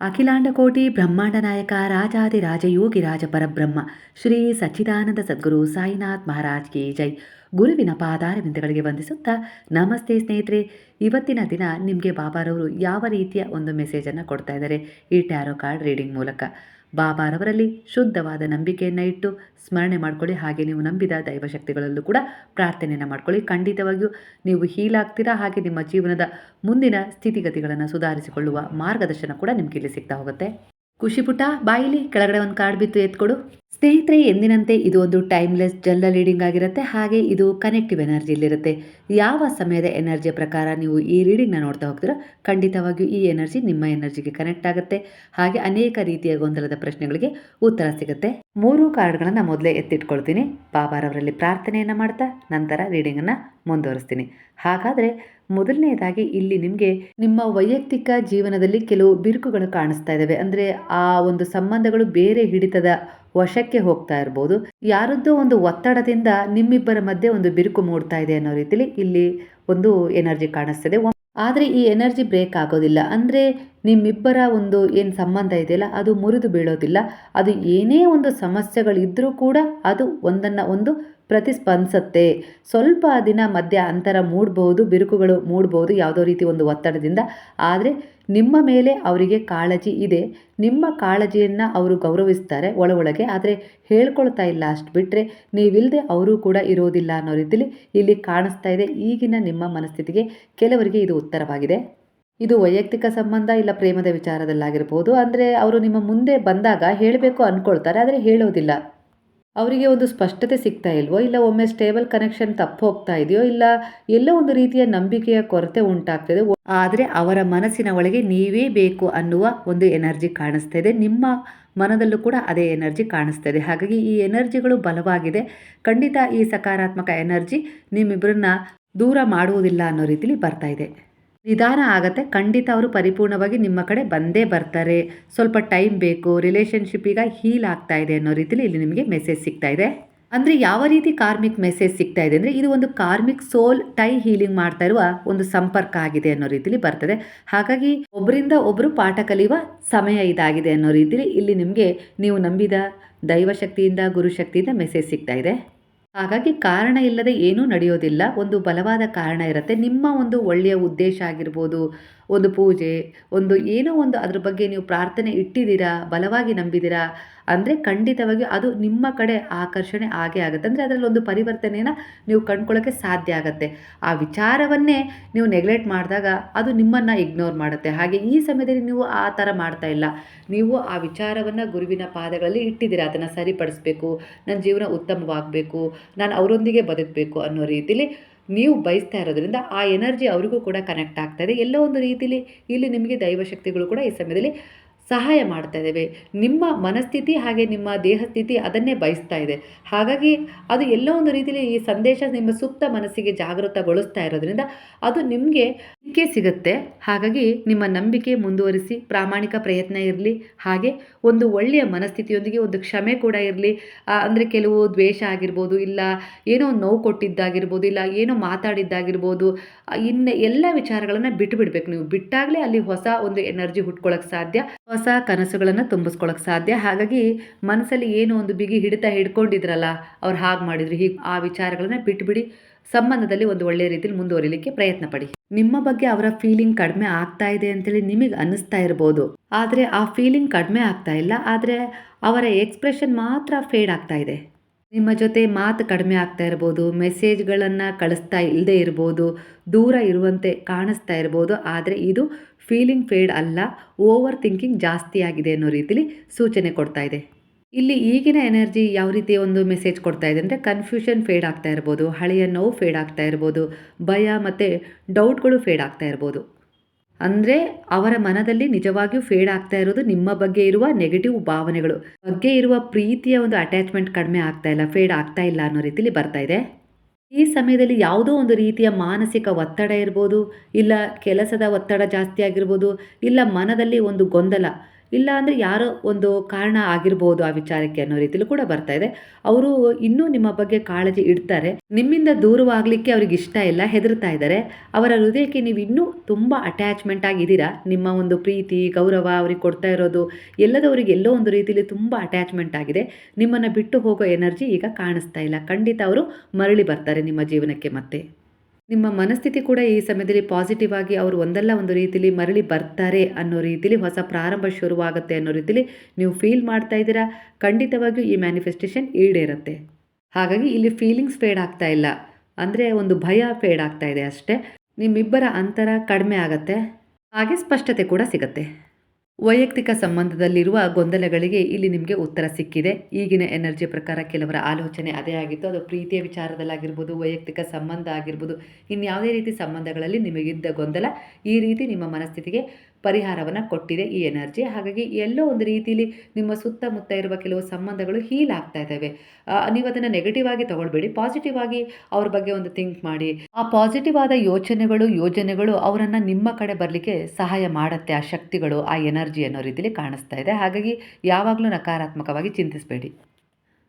ಅಖಿಲಾಂಡ ಕೋಟಿ ಬ್ರಹ್ಮಾಂಡ ನಾಯಕ ರಾಜಾದಿ ರಾಜಯೋಗಿ ರಾಜ ಪರಬ್ರಹ್ಮ ಶ್ರೀ ಸಚ್ಚಿದಾನಂದ ಸದ್ಗುರು ಸಾಯಿನಾಥ್ ಮಹಾರಾಜ್ ಕಿ ಜೈ. ಗುರುವಿನ ಪಾದಾರವಿಂದಗಳಿಗೆ ವಂದಿಸುತ್ತಾ, ನಮಸ್ತೆ ಸ್ನೇಹಿತರೆ. ಇವತ್ತಿನ ದಿನ ನಿಮಗೆ ಬಾಬಾರವರು ಯಾವ ರೀತಿಯ ಒಂದು ಮೆಸೇಜನ್ನು ಕೊಡ್ತಾ ಇದ್ದಾರೆ? ಈ ಟ್ಯಾರೋ ಕಾರ್ಡ್ ರೀಡಿಂಗ್ ಮೂಲಕ. ಬಾಬಾರವರಲ್ಲಿ ಶುದ್ಧವಾದ ನಂಬಿಕೆಯನ್ನು ಇಟ್ಟು ಸ್ಮರಣೆ ಮಾಡ್ಕೊಳ್ಳಿ. ಹಾಗೆ ನೀವು ನಂಬಿದ ದೈವಶಕ್ತಿಗಳಲ್ಲೂ ಕೂಡ ಪ್ರಾರ್ಥನೆಯನ್ನು ಮಾಡ್ಕೊಳ್ಳಿ. ಖಂಡಿತವಾಗಿಯೂ ನೀವು ಹೀಲಾಗ್ತೀರಾ? ಹಾಗೆ ನಿಮ್ಮ ಜೀವನದ ಮುಂದಿನ ಸ್ಥಿತಿಗತಿಗಳನ್ನು ಸುಧಾರಿಸಿಕೊಳ್ಳುವ ಮಾರ್ಗದರ್ಶನ ಕೂಡ ನಿಮ್ಗೆ ಇಲ್ಲಿ ಸಿಗ್ತಾ ಹೋಗುತ್ತೆ. ಖುಷಿ ಪುಟ, ಬಾಯಿಲಿ ಕೆಳಗಡೆ ಒಂದು ಕಾರ್ಡ್ ಬಿತ್ತು ಎತ್ಕೊಡು. ಸ್ನೇಹಿತರೆ, ಎಂದಿನಂತೆ ಇದು ಒಂದು ಟೈಮ್ಲೆಸ್ ಜಲ್ಲ ರೀಡಿಂಗ್ ಆಗಿರುತ್ತೆ. ಹಾಗೆ ಇದು ಕನೆಕ್ಟಿವ್ ಎನರ್ಜಿಲಿರುತ್ತೆ ಯಾವ ಸಮಯದ ಎನರ್ಜಿಯ ಪ್ರಕಾರ ನೀವು ಈ ರೀಡಿಂಗ್ನ ನೋಡ್ತಾ ಹೋಗ್ತೀರೋ, ಖಂಡಿತವಾಗಿಯೂ ಈ ಎನರ್ಜಿ ನಿಮ್ಮ ಎನರ್ಜಿಗೆ ಕನೆಕ್ಟ್ ಆಗುತ್ತೆ. ಹಾಗೆ ಅನೇಕ ರೀತಿಯ ಗೊಂದಲದ ಪ್ರಶ್ನೆಗಳಿಗೆ ಉತ್ತರ ಸಿಗುತ್ತೆ. ಮೂರು ಕಾರ್ಡ್ಗಳನ್ನು ಮೊದಲೇ ಎತ್ತಿಟ್ಕೊಳ್ತೀನಿ. ಬಾಬಾರವರಲ್ಲಿ ಪ್ರಾರ್ಥನೆಯನ್ನು ಮಾಡ್ತಾ, ನಂತರ ರೀಡಿಂಗನ್ನು ಮುಂದುವರಿಸ್ತೀನಿ. ಹಾಗಾದರೆ ಮೊದಲನೆಯದಾಗಿ ಇಲ್ಲಿ ನಿಮಗೆ ನಿಮ್ಮ ವೈಯಕ್ತಿಕ ಜೀವನದಲ್ಲಿ ಕೆಲವು ಬಿರುಕುಗಳು ಕಾಣಿಸ್ತಾ ಇದ್ದಾವೆ ಅಂದರೆ ಆ ಒಂದು ಸಂಬಂಧಗಳು ಬೇರೆ ಹಿಡಿತದ ವಶಕ್ಕೆ ಹೋಗ್ತಾ ಇರ್ಬೋದು. ಯಾರದ್ದೋ ಒಂದು ಒತ್ತಡದಿಂದ ನಿಮ್ಮಿಬ್ಬರ ಮಧ್ಯೆ ಒಂದು ಬಿರುಕು ಮೂಡ್ತಾ ಇದೆ ಅನ್ನೋ ರೀತಿಲಿ ಇಲ್ಲಿ ಒಂದು ಎನರ್ಜಿ ಕಾಣಿಸ್ತದೆ. ಆದರೆ ಈ ಎನರ್ಜಿ ಬ್ರೇಕ್ ಆಗೋದಿಲ್ಲ. ಅಂದರೆ ನಿಮ್ಮಿಬ್ಬರ ಒಂದು ಏನು ಸಂಬಂಧ ಇದೆಯಲ್ಲ, ಅದು ಮುರಿದು ಬೀಳೋದಿಲ್ಲ. ಅದು ಏನೇ ಒಂದು ಸಮಸ್ಯೆಗಳಿದ್ದರೂ ಕೂಡ ಅದು ಒಂದನ್ನು ಒಂದು ಪ್ರತಿಸ್ಪಂದಿಸುತ್ತೆ. ಸ್ವಲ್ಪ ದಿನ ಮಧ್ಯ ಅಂತರ ಮೂಡ್ಬೋದು, ಬಿರುಕುಗಳು ಮೂಡ್ಬೋದು ಯಾವುದೋ ರೀತಿ ಒಂದು ಒತ್ತಡದಿಂದ. ಆದರೆ ನಿಮ್ಮ ಮೇಲೆ ಅವರಿಗೆ ಕಾಳಜಿ ಇದೆ. ನಿಮ್ಮ ಕಾಳಜಿಯನ್ನು ಅವರು ಗೌರವಿಸ್ತಾರೆ ಒಳ ಒಳಗೆ ಆದರೆ ಹೇಳ್ಕೊಳ್ತಾ ಇಲ್ಲ ಅಷ್ಟು ಬಿಟ್ಟರೆ ನೀವಿಲ್ಲದೆ ಅವರು ಕೂಡ ಇರೋದಿಲ್ಲ ಅನ್ನೋ ರೀತಿಯಲ್ಲಿ ಇಲ್ಲಿ ಕಾಣಿಸ್ತಾ ಇದೆ ಈಗಿನ ನಿಮ್ಮ ಮನಸ್ಥಿತಿಗೆ. ಕೆಲವರಿಗೆ ಇದು ಉತ್ತರವಾಗಿದೆ. ಇದು ವೈಯಕ್ತಿಕ ಸಂಬಂಧ ಇಲ್ಲ ಪ್ರೇಮದ ವಿಚಾರದಲ್ಲಾಗಿರ್ಬೋದು. ಅಂದರೆ ಅವರು ನಿಮ್ಮ ಮುಂದೆ ಬಂದಾಗ ಹೇಳಬೇಕು ಅಂದ್ಕೊಳ್ತಾರೆ ಆದರೆ ಹೇಳೋದಿಲ್ಲ. ಅವರಿಗೆ ಒಂದು ಸ್ಪಷ್ಟತೆ ಸಿಗ್ತಾ ಇಲ್ವೋ? ಇಲ್ಲ ಒಮ್ಮೆ ಸ್ಟೇಬಲ್ ಕನೆಕ್ಷನ್ ತಪ್ಪು ಹೋಗ್ತಾ ಇದೆಯೋ? ಇಲ್ಲ ಎಲ್ಲೋ ಒಂದು ರೀತಿಯ ನಂಬಿಕೆಯ ಕೊರತೆ ಉಂಟಾಗ್ತದೆ. ಆದರೆ ಅವರ ಮನಸ್ಸಿನ ಒಳಗೆ ನೀವೇ ಬೇಕು ಅನ್ನುವ ಒಂದು ಎನರ್ಜಿ ಕಾಣಿಸ್ತಾ ಇದೆ ನಿಮ್ಮ ಮನದಲ್ಲೂ ಕೂಡ ಅದೇ ಎನರ್ಜಿ ಕಾಣಿಸ್ತಾ ಇದೆ ಹಾಗಾಗಿ ಈ ಎನರ್ಜಿಗಳು ಬಲವಾಗಿದೆ. ಖಂಡಿತ ಈ ಸಕಾರಾತ್ಮಕ ಎನರ್ಜಿ ನಿಮ್ಮಿಬ್ಬರನ್ನ ದೂರ ಮಾಡುವುದಿಲ್ಲ ಅನ್ನೋ ರೀತಿಲಿ ಬರ್ತಾ ಇದೆ. ನಿಧಾನ ಆಗತ್ತೆ. ಖಂಡಿತ ಅವರು ಪರಿಪೂರ್ಣವಾಗಿ ನಿಮ್ಮ ಕಡೆ ಬಂದೇ ಬರ್ತಾರೆ. ಸ್ವಲ್ಪ ಟೈಮ್ ಬೇಕು. ರಿಲೇಷನ್ಶಿಪ್ ಈಗ ಹೀಲ್ ಆಗ್ತಾ ಇದೆ ಅನ್ನೋ ರೀತಿಲಿ ಇಲ್ಲಿ ನಿಮಗೆ ಮೆಸೇಜ್ ಸಿಗ್ತಾ ಇದೆ. ಅಂದರೆ ಯಾವ ರೀತಿ ಕಾರ್ಮಿಕ್ ಮೆಸೇಜ್ ಸಿಗ್ತಾ ಇದೆ ಅಂದರೆ ಇದು ಒಂದು ಕಾರ್ಮಿಕ್ ಸೋಲ್ ಟೈ ಹೀಲಿಂಗ್ ಮಾಡ್ತಾ ಇರುವ ಒಂದು ಸಂಪರ್ಕ ಆಗಿದೆ ಅನ್ನೋ ರೀತಿಲಿ ಬರ್ತದೆ. ಹಾಗಾಗಿ ಒಬ್ಬರಿಂದ ಒಬ್ಬರು ಪಾಠ ಕಲಿಯುವ ಸಮಯ ಇದಾಗಿದೆ ಅನ್ನೋ ರೀತಿಲಿ ಇಲ್ಲಿ ನಿಮಗೆ ನೀವು ನಂಬಿದ ದೈವಶಕ್ತಿಯಿಂದ, ಗುರುಶಕ್ತಿಯಿಂದ ಮೆಸೇಜ್ ಸಿಗ್ತಾ ಇದೆ. ಹಾಗಾಗಿ ಕಾರಣ ಇಲ್ಲದೆ ಏನೂ ನಡೆಯೋದಿಲ್ಲ. ಒಂದು ಬಲವಾದ ಕಾರಣ ಇರುತ್ತೆ. ನಿಮ್ಮ ಒಂದು ಒಳ್ಳೆಯ ಉದ್ದೇಶ ಆಗಿರ್ಬೋದು, ಒಂದು ಪೂಜೆ, ಒಂದು ಏನೋ ಒಂದು ಅದ್ರ ಬಗ್ಗೆ ನೀವು ಪ್ರಾರ್ಥನೆ ಇಟ್ಟಿದ್ದೀರಾ, ಬಲವಾಗಿ ನಂಬಿದ್ದೀರಾ ಅಂದರೆ ಖಂಡಿತವಾಗಿ ಅದು ನಿಮ್ಮ ಕಡೆ ಆಕರ್ಷಣೆ ಆಗೇ ಆಗುತ್ತೆ. ಅಂದರೆ ಅದರಲ್ಲಿ ಒಂದು ಪರಿವರ್ತನೆಯನ್ನು ನೀವು ಕಂಡ್ಕೊಳ್ಳೋಕ್ಕೆ ಸಾಧ್ಯ ಆಗುತ್ತೆ. ಆ ವಿಚಾರವನ್ನೇ ನೀವು ನೆಗ್ಲೆಕ್ಟ್ ಮಾಡಿದಾಗ ಅದು ನಿಮ್ಮನ್ನು ಇಗ್ನೋರ್ ಮಾಡುತ್ತೆ. ಹಾಗೆ ಈ ಸಮಯದಲ್ಲಿ ನೀವು ಆ ಥರ ಮಾಡ್ತಾ ಇಲ್ಲ. ನೀವು ಆ ವಿಚಾರವನ್ನು ಗುರುವಿನ ಪಾದಗಳಲ್ಲಿ ಇಟ್ಟಿದ್ದೀರಾ. ಅದನ್ನು ಸರಿಪಡಿಸ್ಬೇಕು ನನ್ನ ಜೀವನ ಉತ್ತಮವಾಗಬೇಕು, ನಾನು ಅವರೊಂದಿಗೆ ಬದುಕಬೇಕು ಅನ್ನೋ ರೀತಿಯಲ್ಲಿ ನೀವು ಬಯಸ್ತಾ ಇರೋದ್ರಿಂದ ಆ ಎನರ್ಜಿ ಅವರಿಗೂ ಕೂಡ ಕನೆಕ್ಟ್ ಆಗ್ತಾ ಇದೆ. ಎಲ್ಲೋ ಒಂದು ರೀತಿಯಲ್ಲಿ ಇಲ್ಲಿ ನಿಮಗೆ ದೈವಶಕ್ತಿಗಳು ಕೂಡ ಈ ಸಮಯದಲ್ಲಿ ಸಹಾಯ ಮಾಡ್ತಾ ಇದ್ದೇವೆ. ನಿಮ್ಮ ಮನಸ್ಥಿತಿ ಹಾಗೆ ನಿಮ್ಮ ದೇಹ ಸ್ಥಿತಿ ಅದನ್ನೇ ಬಯಸ್ತಾ ಇದೆ. ಹಾಗಾಗಿ ಅದು ಎಲ್ಲೋ ಒಂದು ರೀತಿಯಲ್ಲಿ ಈ ಸಂದೇಶ ನಿಮ್ಮ ಸುಪ್ತ ಮನಸ್ಸಿಗೆ ಜಾಗೃತಗೊಳಿಸ್ತಾ ಇರೋದ್ರಿಂದ ಅದು ನಿಮಗೆ ನಂಬಿಕೆ ಸಿಗುತ್ತೆ. ಹಾಗಾಗಿ ನಿಮ್ಮ ನಂಬಿಕೆ ಮುಂದುವರಿಸಿ, ಪ್ರಾಮಾಣಿಕ ಪ್ರಯತ್ನ ಇರಲಿ. ಹಾಗೆ ಒಂದು ಒಳ್ಳೆಯ ಮನಸ್ಥಿತಿಯೊಂದಿಗೆ ಒಂದು ಕ್ಷಮೆ ಕೂಡ ಇರಲಿ. ಅಂದರೆ ಕೆಲವು ದ್ವೇಷ ಆಗಿರ್ಬೋದು, ಇಲ್ಲ ಏನೋ ನೋವು ಕೊಟ್ಟಿದ್ದಾಗಿರ್ಬೋದು, ಇಲ್ಲ ಏನೋ ಮಾತಾಡಿದ್ದಾಗಿರ್ಬೋದು ಇನ್ನು ಎಲ್ಲ ವಿಚಾರಗಳನ್ನು ಬಿಟ್ಟು ಬಿಡಬೇಕು ನೀವು ಬಿಟ್ಟಾಗಲೇ ಅಲ್ಲಿ ಹೊಸ ಒಂದು ಎನರ್ಜಿ ಹುಟ್ಕೊಳ್ಳೋಕ್ಕೆ ಸಾಧ್ಯ. ಹೊಸ ಕನಸುಗಳನ್ನು ತುಂಬಿಸ್ಕೊಳಕ್ಕೆ ಸಾಧ್ಯ. ಹಾಗಾಗಿ ಮನಸ್ಸಲ್ಲಿ ಏನು ಒಂದು ಬಿಗಿ ಹಿಡಿತ ಹಿಡ್ಕೊಂಡಿದ್ರಲ್ಲ, ಅವ್ರು ಹಾಗೆ ಮಾಡಿದ್ರು. ಹೀಗೆ ಆ ವಿಚಾರಗಳನ್ನ ಬಿಟ್ಬಿಡಿ. ಸಂಬಂಧದಲ್ಲಿ ಒಂದು ಒಳ್ಳೆಯ ರೀತಿಯಲ್ಲಿ ಮುಂದುವರಿಲಿಕ್ಕೆ ಪ್ರಯತ್ನ ಪಡಿ ನಿಮ್ಮ ಬಗ್ಗೆ ಅವರ ಫೀಲಿಂಗ್ ಕಡಿಮೆ ಆಗ್ತಾ ಇದೆ ಅಂತೇಳಿ ನಿಮಗೆ ಅನ್ನಿಸ್ತಾ ಇರ್ಬೋದು. ಆದರೆ ಆ ಫೀಲಿಂಗ್ ಕಡಿಮೆ ಆಗ್ತಾ ಇಲ್ಲ. ಆದರೆ ಅವರ ಎಕ್ಸ್ಪ್ರೆಷನ್ ಮಾತ್ರ ಫೇಡ್ ಆಗ್ತಾ ಇದೆ. ನಿಮ್ಮ ಜೊತೆ ಮಾತು ಕಡಿಮೆ ಆಗ್ತಾ ಇರ್ಬೋದು, ಮೆಸೇಜ್ಗಳನ್ನು ಕಳಿಸ್ತಾ ಇಲ್ಲದೆ ಇರ್ಬೋದು, ದೂರ ಇರುವಂತೆ ಕಾಣಿಸ್ತಾ ಇರ್ಬೋದು. ಆದರೆ ಇದು ಫೀಲಿಂಗ್ ಫೇಡ್ ಅಲ್ಲ ಓವರ್ ಥಿಂಕಿಂಗ್ ಜಾಸ್ತಿ ಆಗಿದೆ ಅನ್ನೋ ರೀತಿಲಿ ಸೂಚನೆ ಕೊಡ್ತಾ ಇದೆ. ಇಲ್ಲಿ ಈಗಿನ ಎನರ್ಜಿ ಯಾವ ರೀತಿ ಒಂದು ಮೆಸೇಜ್ ಕೊಡ್ತಾ ಇದೆ ಅಂದರೆ ಕನ್ಫ್ಯೂಷನ್ ಫೇಡ್ ಆಗ್ತಾ ಇರ್ಬೋದು, ಹಳೆಯ ನೋವು ಫೇಡ್ ಆಗ್ತಾ ಇರ್ಬೋದು, ಭಯ ಮತ್ತು ಡೌಟ್ಗಳು ಫೇಡ್ ಆಗ್ತಾ ಇರ್ಬೋದು. ಅಂದರೆ ಅವರ ಮನದಲ್ಲಿ ನಿಜವಾಗಿಯೂ ಫೇಡ್ ಆಗ್ತಾ ಇರೋದು ನಿಮ್ಮ ಬಗ್ಗೆ ಇರುವ ನೆಗೆಟಿವ್ ಭಾವನೆಗಳು. ಬಗ್ಗೆ ಇರುವ ಪ್ರೀತಿಯ ಒಂದು ಅಟ್ಯಾಚ್ಮೆಂಟ್ ಕಡಿಮೆ ಆಗ್ತಾ ಇಲ್ಲ ಫೇಡ್ ಆಗ್ತಾ ಇಲ್ಲ ಅನ್ನೋ ರೀತಿಲಿ ಬರ್ತಾ ಇದೆ. ಈ ಸಮಯದಲ್ಲಿ ಯಾವುದೋ ಒಂದು ರೀತಿಯ ಮಾನಸಿಕ ಒತ್ತಡ ಇರ್ಬೋದು, ಇಲ್ಲ ಕೆಲಸದ ಒತ್ತಡ ಜಾಸ್ತಿ ಆಗಿರ್ಬೋದು, ಇಲ್ಲ ಮನದಲ್ಲಿ ಒಂದು ಗೊಂದಲ. ಇಲ್ಲ ಅಂದರೆ ಯಾರೋ ಒಂದು ಕಾರಣ ಆಗಿರ್ಬೋದು ಆ ವಿಚಾರಕ್ಕೆ ಅನ್ನೋ ರೀತಿಲೂ ಕೂಡ ಬರ್ತಾ ಇದೆ. ಅವರು ಇನ್ನೂ ನಿಮ್ಮ ಬಗ್ಗೆ ಕಾಳಜಿ ಇಡ್ತಾರೆ. ನಿಮ್ಮಿಂದ ದೂರವಾಗಲಿಕ್ಕೆ ಅವ್ರಿಗೆ ಇಷ್ಟ ಇಲ್ಲ, ಹೆದರ್ತಾ ಇದ್ದಾರೆ. ಅವರ ಹೃದಯಕ್ಕೆ ನೀವು ಇನ್ನೂ ತುಂಬ ಅಟ್ಯಾಚ್ಮೆಂಟ್ ಆಗಿದ್ದೀರಾ ನಿಮ್ಮ ಒಂದು ಪ್ರೀತಿ, ಗೌರವ ಅವ್ರಿಗೆ ಕೊಡ್ತಾ ಇರೋದು ಎಲ್ಲದವರಿಗೆ ಎಲ್ಲೋ ಒಂದು ರೀತಿಯಲ್ಲಿ ತುಂಬ ಅಟ್ಯಾಚ್ಮೆಂಟ್ ಆಗಿದೆ. ನಿಮ್ಮನ್ನು ಬಿಟ್ಟು ಹೋಗೋ ಎನರ್ಜಿ ಈಗ ಕಾಣಿಸ್ತಾ ಇಲ್ಲ. ಖಂಡಿತ ಅವರು ಮರಳಿ ಬರ್ತಾರೆ ನಿಮ್ಮ ಜೀವನಕ್ಕೆ ಮತ್ತೆ. ನಿಮ್ಮ ಮನಸ್ಥಿತಿ ಕೂಡ ಈ ಸಮಯದಲ್ಲಿ ಪಾಸಿಟಿವ್ ಆಗಿ ಅವರು ಒಂದಲ್ಲ ಒಂದು ರೀತಿಲಿ ಮರಳಿ ಬರ್ತಾರೆ ಅನ್ನೋ ರೀತಿಲಿ ಹೊಸ ಪ್ರಾರಂಭ ಶುರುವಾಗುತ್ತೆ ಅನ್ನೋ ರೀತಿಲಿ ನೀವು ಫೀಲ್ ಮಾಡ್ತಾ ಇದ್ದೀರಾ, ಖಂಡಿತವಾಗಿಯೂ ಈ ಮ್ಯಾನಿಫೆಸ್ಟೇಷನ್ ಈಡೇರುತ್ತೆ. ಹಾಗಾಗಿ ಇಲ್ಲಿ ಫೀಲಿಂಗ್ಸ್ ಫೇಡ್ ಆಗ್ತಾ ಇಲ್ಲ. ಅಂದರೆ ಒಂದು ಭಯ ಫೇಡ್ ಆಗ್ತಾ ಇದೆ ಅಷ್ಟೇ. ನಿಮ್ಮಿಬ್ಬರ ಅಂತರ ಕಡಿಮೆ ಆಗತ್ತೆ. ಹಾಗೆ ಸ್ಪಷ್ಟತೆ ಕೂಡ ಸಿಗತ್ತೆ. ವೈಯಕ್ತಿಕ ಸಂಬಂಧದಲ್ಲಿರುವ ಗೊಂದಲಗಳಿಗೆ ಇಲ್ಲಿ ನಿಮಗೆ ಉತ್ತರ ಸಿಕ್ಕಿದೆ. ಈಗಿನ ಎನರ್ಜಿ ಪ್ರಕಾರ ಕೆಲವರ ಆಲೋಚನೆ ಅದೇ ಆಗಿತ್ತು. ಅದು ಪ್ರೀತಿಯ ವಿಚಾರದಲ್ಲಾಗಿರ್ಬೋದು, ವೈಯಕ್ತಿಕ ಸಂಬಂಧ ಆಗಿರ್ಬೋದು, ಇನ್ಯಾವುದೇ ರೀತಿ ಸಂಬಂಧಗಳಲ್ಲಿ ನಿಮಗಿದ್ದ ಗೊಂದಲ, ಈ ರೀತಿ ನಿಮ್ಮ ಮನಸ್ಥಿತಿಗೆ ಪರಿಹಾರವನ್ನು ಕೊಟ್ಟಿದೆ ಈ ಎನರ್ಜಿ. ಹಾಗಾಗಿ ಎಲ್ಲೋ ಒಂದು ರೀತಿಯಲ್ಲಿ ನಿಮ್ಮ ಸುತ್ತಮುತ್ತ ಇರುವ ಕೆಲವು ಸಂಬಂಧಗಳು ಹೀಲ್ ಆಗ್ತಾ ಇದ್ದಾವೆ. ನೀವು ಅದನ್ನು ನೆಗೆಟಿವ್ ಆಗಿ ತಗೊಳ್ಬೇಡಿ. ಪಾಸಿಟಿವ್ ಆಗಿ ಅವ್ರ ಬಗ್ಗೆ ಒಂದು ಥಿಂಕ್ ಮಾಡಿ. ಆ ಪಾಸಿಟಿವ್ ಆದ ಯೋಚನೆಗಳು, ಯೋಜನೆಗಳು ಅವರನ್ನು ನಿಮ್ಮ ಕಡೆ ಬರಲಿಕ್ಕೆ ಸಹಾಯ ಮಾಡುತ್ತೆ. ಆ ಶಕ್ತಿಗಳು, ಆ ಎನರ್ಜಿ ಅನ್ನೋ ರೀತಿಯಲ್ಲಿ ಕಾಣಿಸ್ತಾ ಇದೆ. ಹಾಗಾಗಿ ಯಾವಾಗಲೂ ನಕಾರಾತ್ಮಕವಾಗಿ ಚಿಂತಿಸಬೇಡಿ.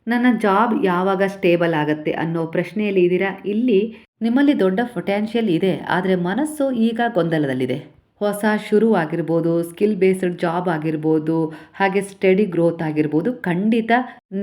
ನನ್ನ ಜಾಬ್ ಯಾವಾಗ ಸ್ಟೇಬಲ್ ಆಗುತ್ತೆ ಅನ್ನೋ ಪ್ರಶ್ನೆಯಲ್ಲಿ ಇದ್ದೀರಾ? ಇಲ್ಲಿ ನಿಮ್ಮಲ್ಲಿ ದೊಡ್ಡ ಪೊಟ್ಯಾನ್ಷಿಯಲ್ ಇದೆ. ಆದರೆ ಮನಸ್ಸು ಈಗ ಗೊಂದಲದಲ್ಲಿದೆ. ಹೊಸ ಶುರು ಆಗಿರ್ಬೋದು ಸ್ಕಿಲ್ ಬೇಸ್ಡ್ ಜಾಬ್ ಆಗಿರ್ಬೋದು, ಹಾಗೆ ಸ್ಟಡಿ ಗ್ರೋತ್ ಆಗಿರ್ಬೋದು, ಖಂಡಿತ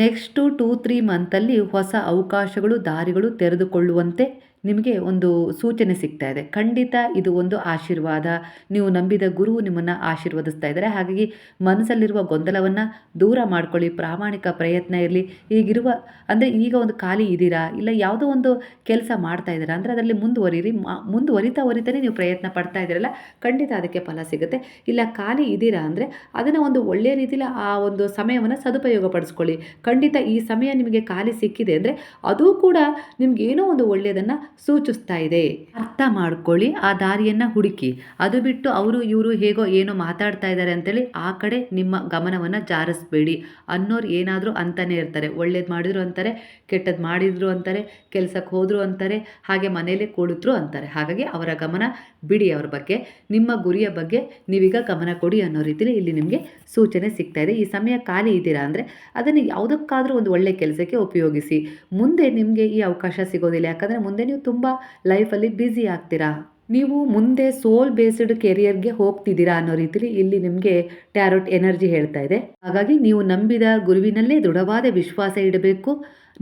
ನೆಕ್ಸ್ಟು ಟೂ ತ್ರೀ ಮಂತಲ್ಲಿ ಹೊಸ ಅವಕಾಶಗಳು, ದಾರಿಗಳು ತೆರೆದುಕೊಳ್ಳುವಂತೆ ನಿಮಗೆ ಒಂದು ಸೂಚನೆ ಸಿಗ್ತಾ ಇದೆ. ಖಂಡಿತ ಇದು ಒಂದು ಆಶೀರ್ವಾದ. ನೀವು ನಂಬಿದ ಗುರು ನಿಮ್ಮನ್ನು ಆಶೀರ್ವದಿಸ್ತಾ ಇದ್ದಾರೆ. ಹಾಗಾಗಿ ಮನಸ್ಸಲ್ಲಿರುವ ಗೊಂದಲವನ್ನು ದೂರ ಮಾಡ್ಕೊಳ್ಳಿ. ಪ್ರಾಮಾಣಿಕ ಪ್ರಯತ್ನ ಇರಲಿ. ಈಗಿರುವ ಅಂದರೆ ಈಗ ಒಂದು ಖಾಲಿ ಇದ್ದೀರಾ ಇಲ್ಲ ಯಾವುದೋ ಒಂದು ಕೆಲಸ ಮಾಡ್ತಾ ಇದ್ದೀರಾ? ಅಂದರೆ ಅದರಲ್ಲಿ ಮುಂದುವರಿರಿ. ಮುಂದುವರಿತಾ ವರಿತಾನೆ ನೀವು ಪ್ರಯತ್ನ ಪಡ್ತಾ ಇದ್ದೀರಲ್ಲ, ಖಂಡಿತ ಅದಕ್ಕೆ ಫಲ ಸಿಗುತ್ತೆ. ಇಲ್ಲ ಖಾಲಿ ಇದ್ದೀರಾ ಅಂದರೆ ಅದನ್ನು ಒಂದು ಒಳ್ಳೆಯ ರೀತಿಯಲ್ಲಿ ಆ ಒಂದು ಸಮಯವನ್ನು ಸದುಪಯೋಗ ಪಡಿಸ್ಕೊಳ್ಳಿ ಖಂಡಿತ ಈ ಸಮಯ ನಿಮಗೆ ಖಾಲಿ ಸಿಕ್ಕಿದೆ ಅಂದರೆ ಅದು ಕೂಡ ನಿಮ್ಗೆ ಏನೋ ಒಂದು ಒಳ್ಳೆಯದನ್ನು ಸೂಚಿಸ್ತಾ ಇದೆ ಅರ್ಥ ಮಾಡ್ಕೊಳ್ಳಿ, ಆ ದಾರಿಯನ್ನು ಹುಡುಕಿ. ಅದು ಬಿಟ್ಟು ಅವರು, ಇವರು ಹೇಗೋ ಏನೋ ಮಾತಾಡ್ತಾ ಇದ್ದಾರೆ ಅಂತೇಳಿ ಆ ಕಡೆ ನಿಮ್ಮ ಗಮನವನ್ನು ಜಾರಿಸ್ಬೇಡಿ. ಅನ್ನೋರು ಏನಾದರೂ ಅಂತಲೇ ಇರ್ತಾರೆ. ಒಳ್ಳೇದು ಮಾಡಿದ್ರು ಅಂತಾರೆ ಕೆಟ್ಟದ್ದು ಮಾಡಿದ್ರು ಅಂತಾರೆ ಕೆಲಸಕ್ಕೆ ಹೋದ್ರು ಅಂತಾರೆ, ಹಾಗೆ ಮನೆಯಲ್ಲೇ ಕುಳಿತರು ಅಂತಾರೆ. ಹಾಗಾಗಿ ಅವರ ಗಮನ ಬಿಡಿ ಅವ್ರ ಬಗ್ಗೆ. ನಿಮ್ಮ ಗುರಿಯ ಬಗ್ಗೆ ನೀವೀಗ ಗಮನ ಕೊಡಿ ಅನ್ನೋ ರೀತಿಲಿ ಇಲ್ಲಿ ನಿಮಗೆ ಸೂಚನೆ ಸಿಗ್ತಾ ಇದೆ ಈ ಸಮಯ ಖಾಲಿ ಇದ್ದೀರಾ ಅಂದರೆ ಅದನ್ನು ಯಾವುದಕ್ಕಾದರೂ ಒಂದು ಒಳ್ಳೆಯ ಕೆಲಸಕ್ಕೆ ಉಪಯೋಗಿಸಿ. ಮುಂದೆ ನಿಮಗೆ ಈ ಅವಕಾಶ ಸಿಗೋದಿಲ್ಲ. ಯಾಕಂದರೆ ಮುಂದೆ ನೀವು ತುಂಬ ಲೈಫಲ್ಲಿ ಬ್ಯುಸಿ ಆಗ್ತೀರಾ? ನೀವು ಮುಂದೆ ಸೋಲ್ ಬೇಸ್ಡ್ ಕೆರಿಯರ್ಗೆ ಹೋಗ್ತಿದ್ದೀರಾ ಅನ್ನೋ ರೀತಿಲಿ ಇಲ್ಲಿ ನಿಮಗೆ ಟ್ಯಾರೋಟ್ ಎನರ್ಜಿ ಹೇಳ್ತಾ ಇದೆ. ಹಾಗಾಗಿ ನೀವು ನಂಬಿದ ಗುರುವಿನಲ್ಲೇ ದೃಢವಾದ ವಿಶ್ವಾಸ ಇಡಬೇಕು,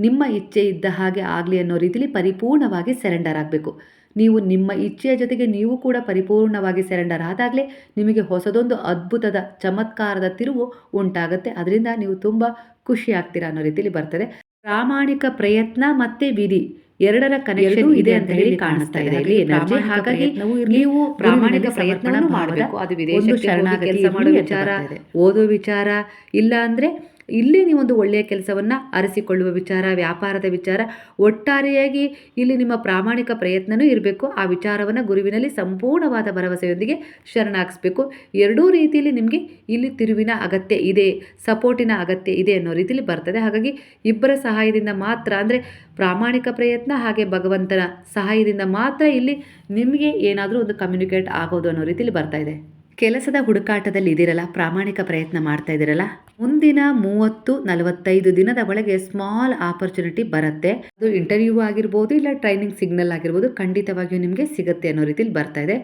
ನಿಮ್ಮ ಇಚ್ಛೆ ಇದ್ದ ಹಾಗೆ ಆಗಲಿ ಅನ್ನೋ ರೀತಿಲಿ ಪರಿಪೂರ್ಣವಾಗಿ ಸೆರೆಂಡರ್ ಆಗಬೇಕು. ನೀವು ನಿಮ್ಮ ಇಚ್ಛೆಯ ಜೊತೆಗೆ ನೀವು ಕೂಡ ಪರಿಪೂರ್ಣವಾಗಿ ಸೆರೆಂಡರ್ ಆದಾಗಲೇ ನಿಮಗೆ ಹೊಸದೊಂದು ಅದ್ಭುತದ ಚಮತ್ಕಾರದ ತಿರುವು ಉಂಟಾಗುತ್ತೆ. ಅದರಿಂದ ನೀವು ತುಂಬ ಖುಷಿ ಆಗ್ತೀರಾ ಅನ್ನೋ ರೀತಿಲಿ ಬರ್ತದೆ. ಪ್ರಾಮಾಣಿಕ ಪ್ರಯತ್ನ ಮತ್ತು ವಿಧಿ. ಎರಡರ ಕನೆಕ್ಷನ್ ಇದೆ ಅಂತ ಹೇಳಿ ಕಾಣಿಸ್ತಾ ಇದೆ. ಇಲ್ಲಿ ಎನರ್ಜಿ ಹಾಗಾಗಿ ನೀವು ಪ್ರಾಮಾಣಿಕ ಪ್ರಯತ್ನವನ್ನು ಮಾಡಬೇಕು. ಅದು ವಿದೇಶಕ್ಕೆ ಶರಣಾಗತಿ ಕೆಲಸ ಮಾಡೋ ವಿಚಾರ ಓದೋ ವಿಚಾರ ಇಲ್ಲ ಅಂದರೆ ಇಲ್ಲೇ ನೀವೊಂದು ಒಳ್ಳೆಯ ಕೆಲಸವನ್ನು ಅರಸಿಕೊಳ್ಳುವ ವಿಚಾರ, ವ್ಯಾಪಾರದ ವಿಚಾರ, ಒಟ್ಟಾರೆಯಾಗಿ ಇಲ್ಲಿ ನಿಮ್ಮ ಪ್ರಾಮಾಣಿಕ ಪ್ರಯತ್ನವೂ ಇರಬೇಕು. ಆ ವಿಚಾರವನ್ನು ಗುರುವಿನಲ್ಲಿ ಸಂಪೂರ್ಣವಾದ ಭರವಸೆಯೊಂದಿಗೆ ಶರಣಾಗಿಸ್ಬೇಕು. ಎರಡೂ ರೀತಿಯಲ್ಲಿ ನಿಮಗೆ ಇಲ್ಲಿ ತಿರುವಿನ ಅಗತ್ಯ ಇದೆ, ಸಪೋರ್ಟಿನ ಅಗತ್ಯ ಇದೆ ಅನ್ನೋ ರೀತಿಯಲ್ಲಿ ಬರ್ತದೆ. ಹಾಗಾಗಿ ಇಬ್ಬರ ಸಹಾಯದಿಂದ ಮಾತ್ರ ಅಂದರೆ ಪ್ರಾಮಾಣಿಕ ಪ್ರಯತ್ನ ಹಾಗೆ ಭಗವಂತನ ಸಹಾಯದಿಂದ ಮಾತ್ರ ಇಲ್ಲಿ ನಿಮಗೆ ಏನಾದರೂ ಒಂದು ಕಮ್ಯುನಿಕೇಟ್ ಆಗೋದು ಅನ್ನೋ ರೀತಿಯಲ್ಲಿ ಬರ್ತಾ ಇದೆ. ಕೆಲಸದ ಹುಡುಕಾಟದಲ್ಲಿ ಇದ್ದೀರಲ್ಲ, ಪ್ರಾಮಾಣಿಕ ಪ್ರಯತ್ನ ಮಾಡ್ತಾ ಇದ್ದೀರಲ್ಲ, ಮುಂದಿನ ಮೂವತ್ತು ನಲವತ್ತೈದು ದಿನದ ಒಳಗೆ ಸ್ಮಾಲ್ ಆಪರ್ಚುನಿಟಿ ಬರುತ್ತೆ. ಅದು ಇಂಟರ್ವ್ಯೂ ಆಗಿರ್ಬೋದು ಇಲ್ಲ ಟ್ರೈನಿಂಗ್ ಸಿಗ್ನಲ್ ಆಗಿರ್ಬೋದು, ಖಂಡಿತವಾಗಿಯೂ ನಿಮಗೆ ಸಿಗುತ್ತೆ ಅನ್ನೋ ರೀತಿಲಿ ಬರ್ತಾ ಇದೆ.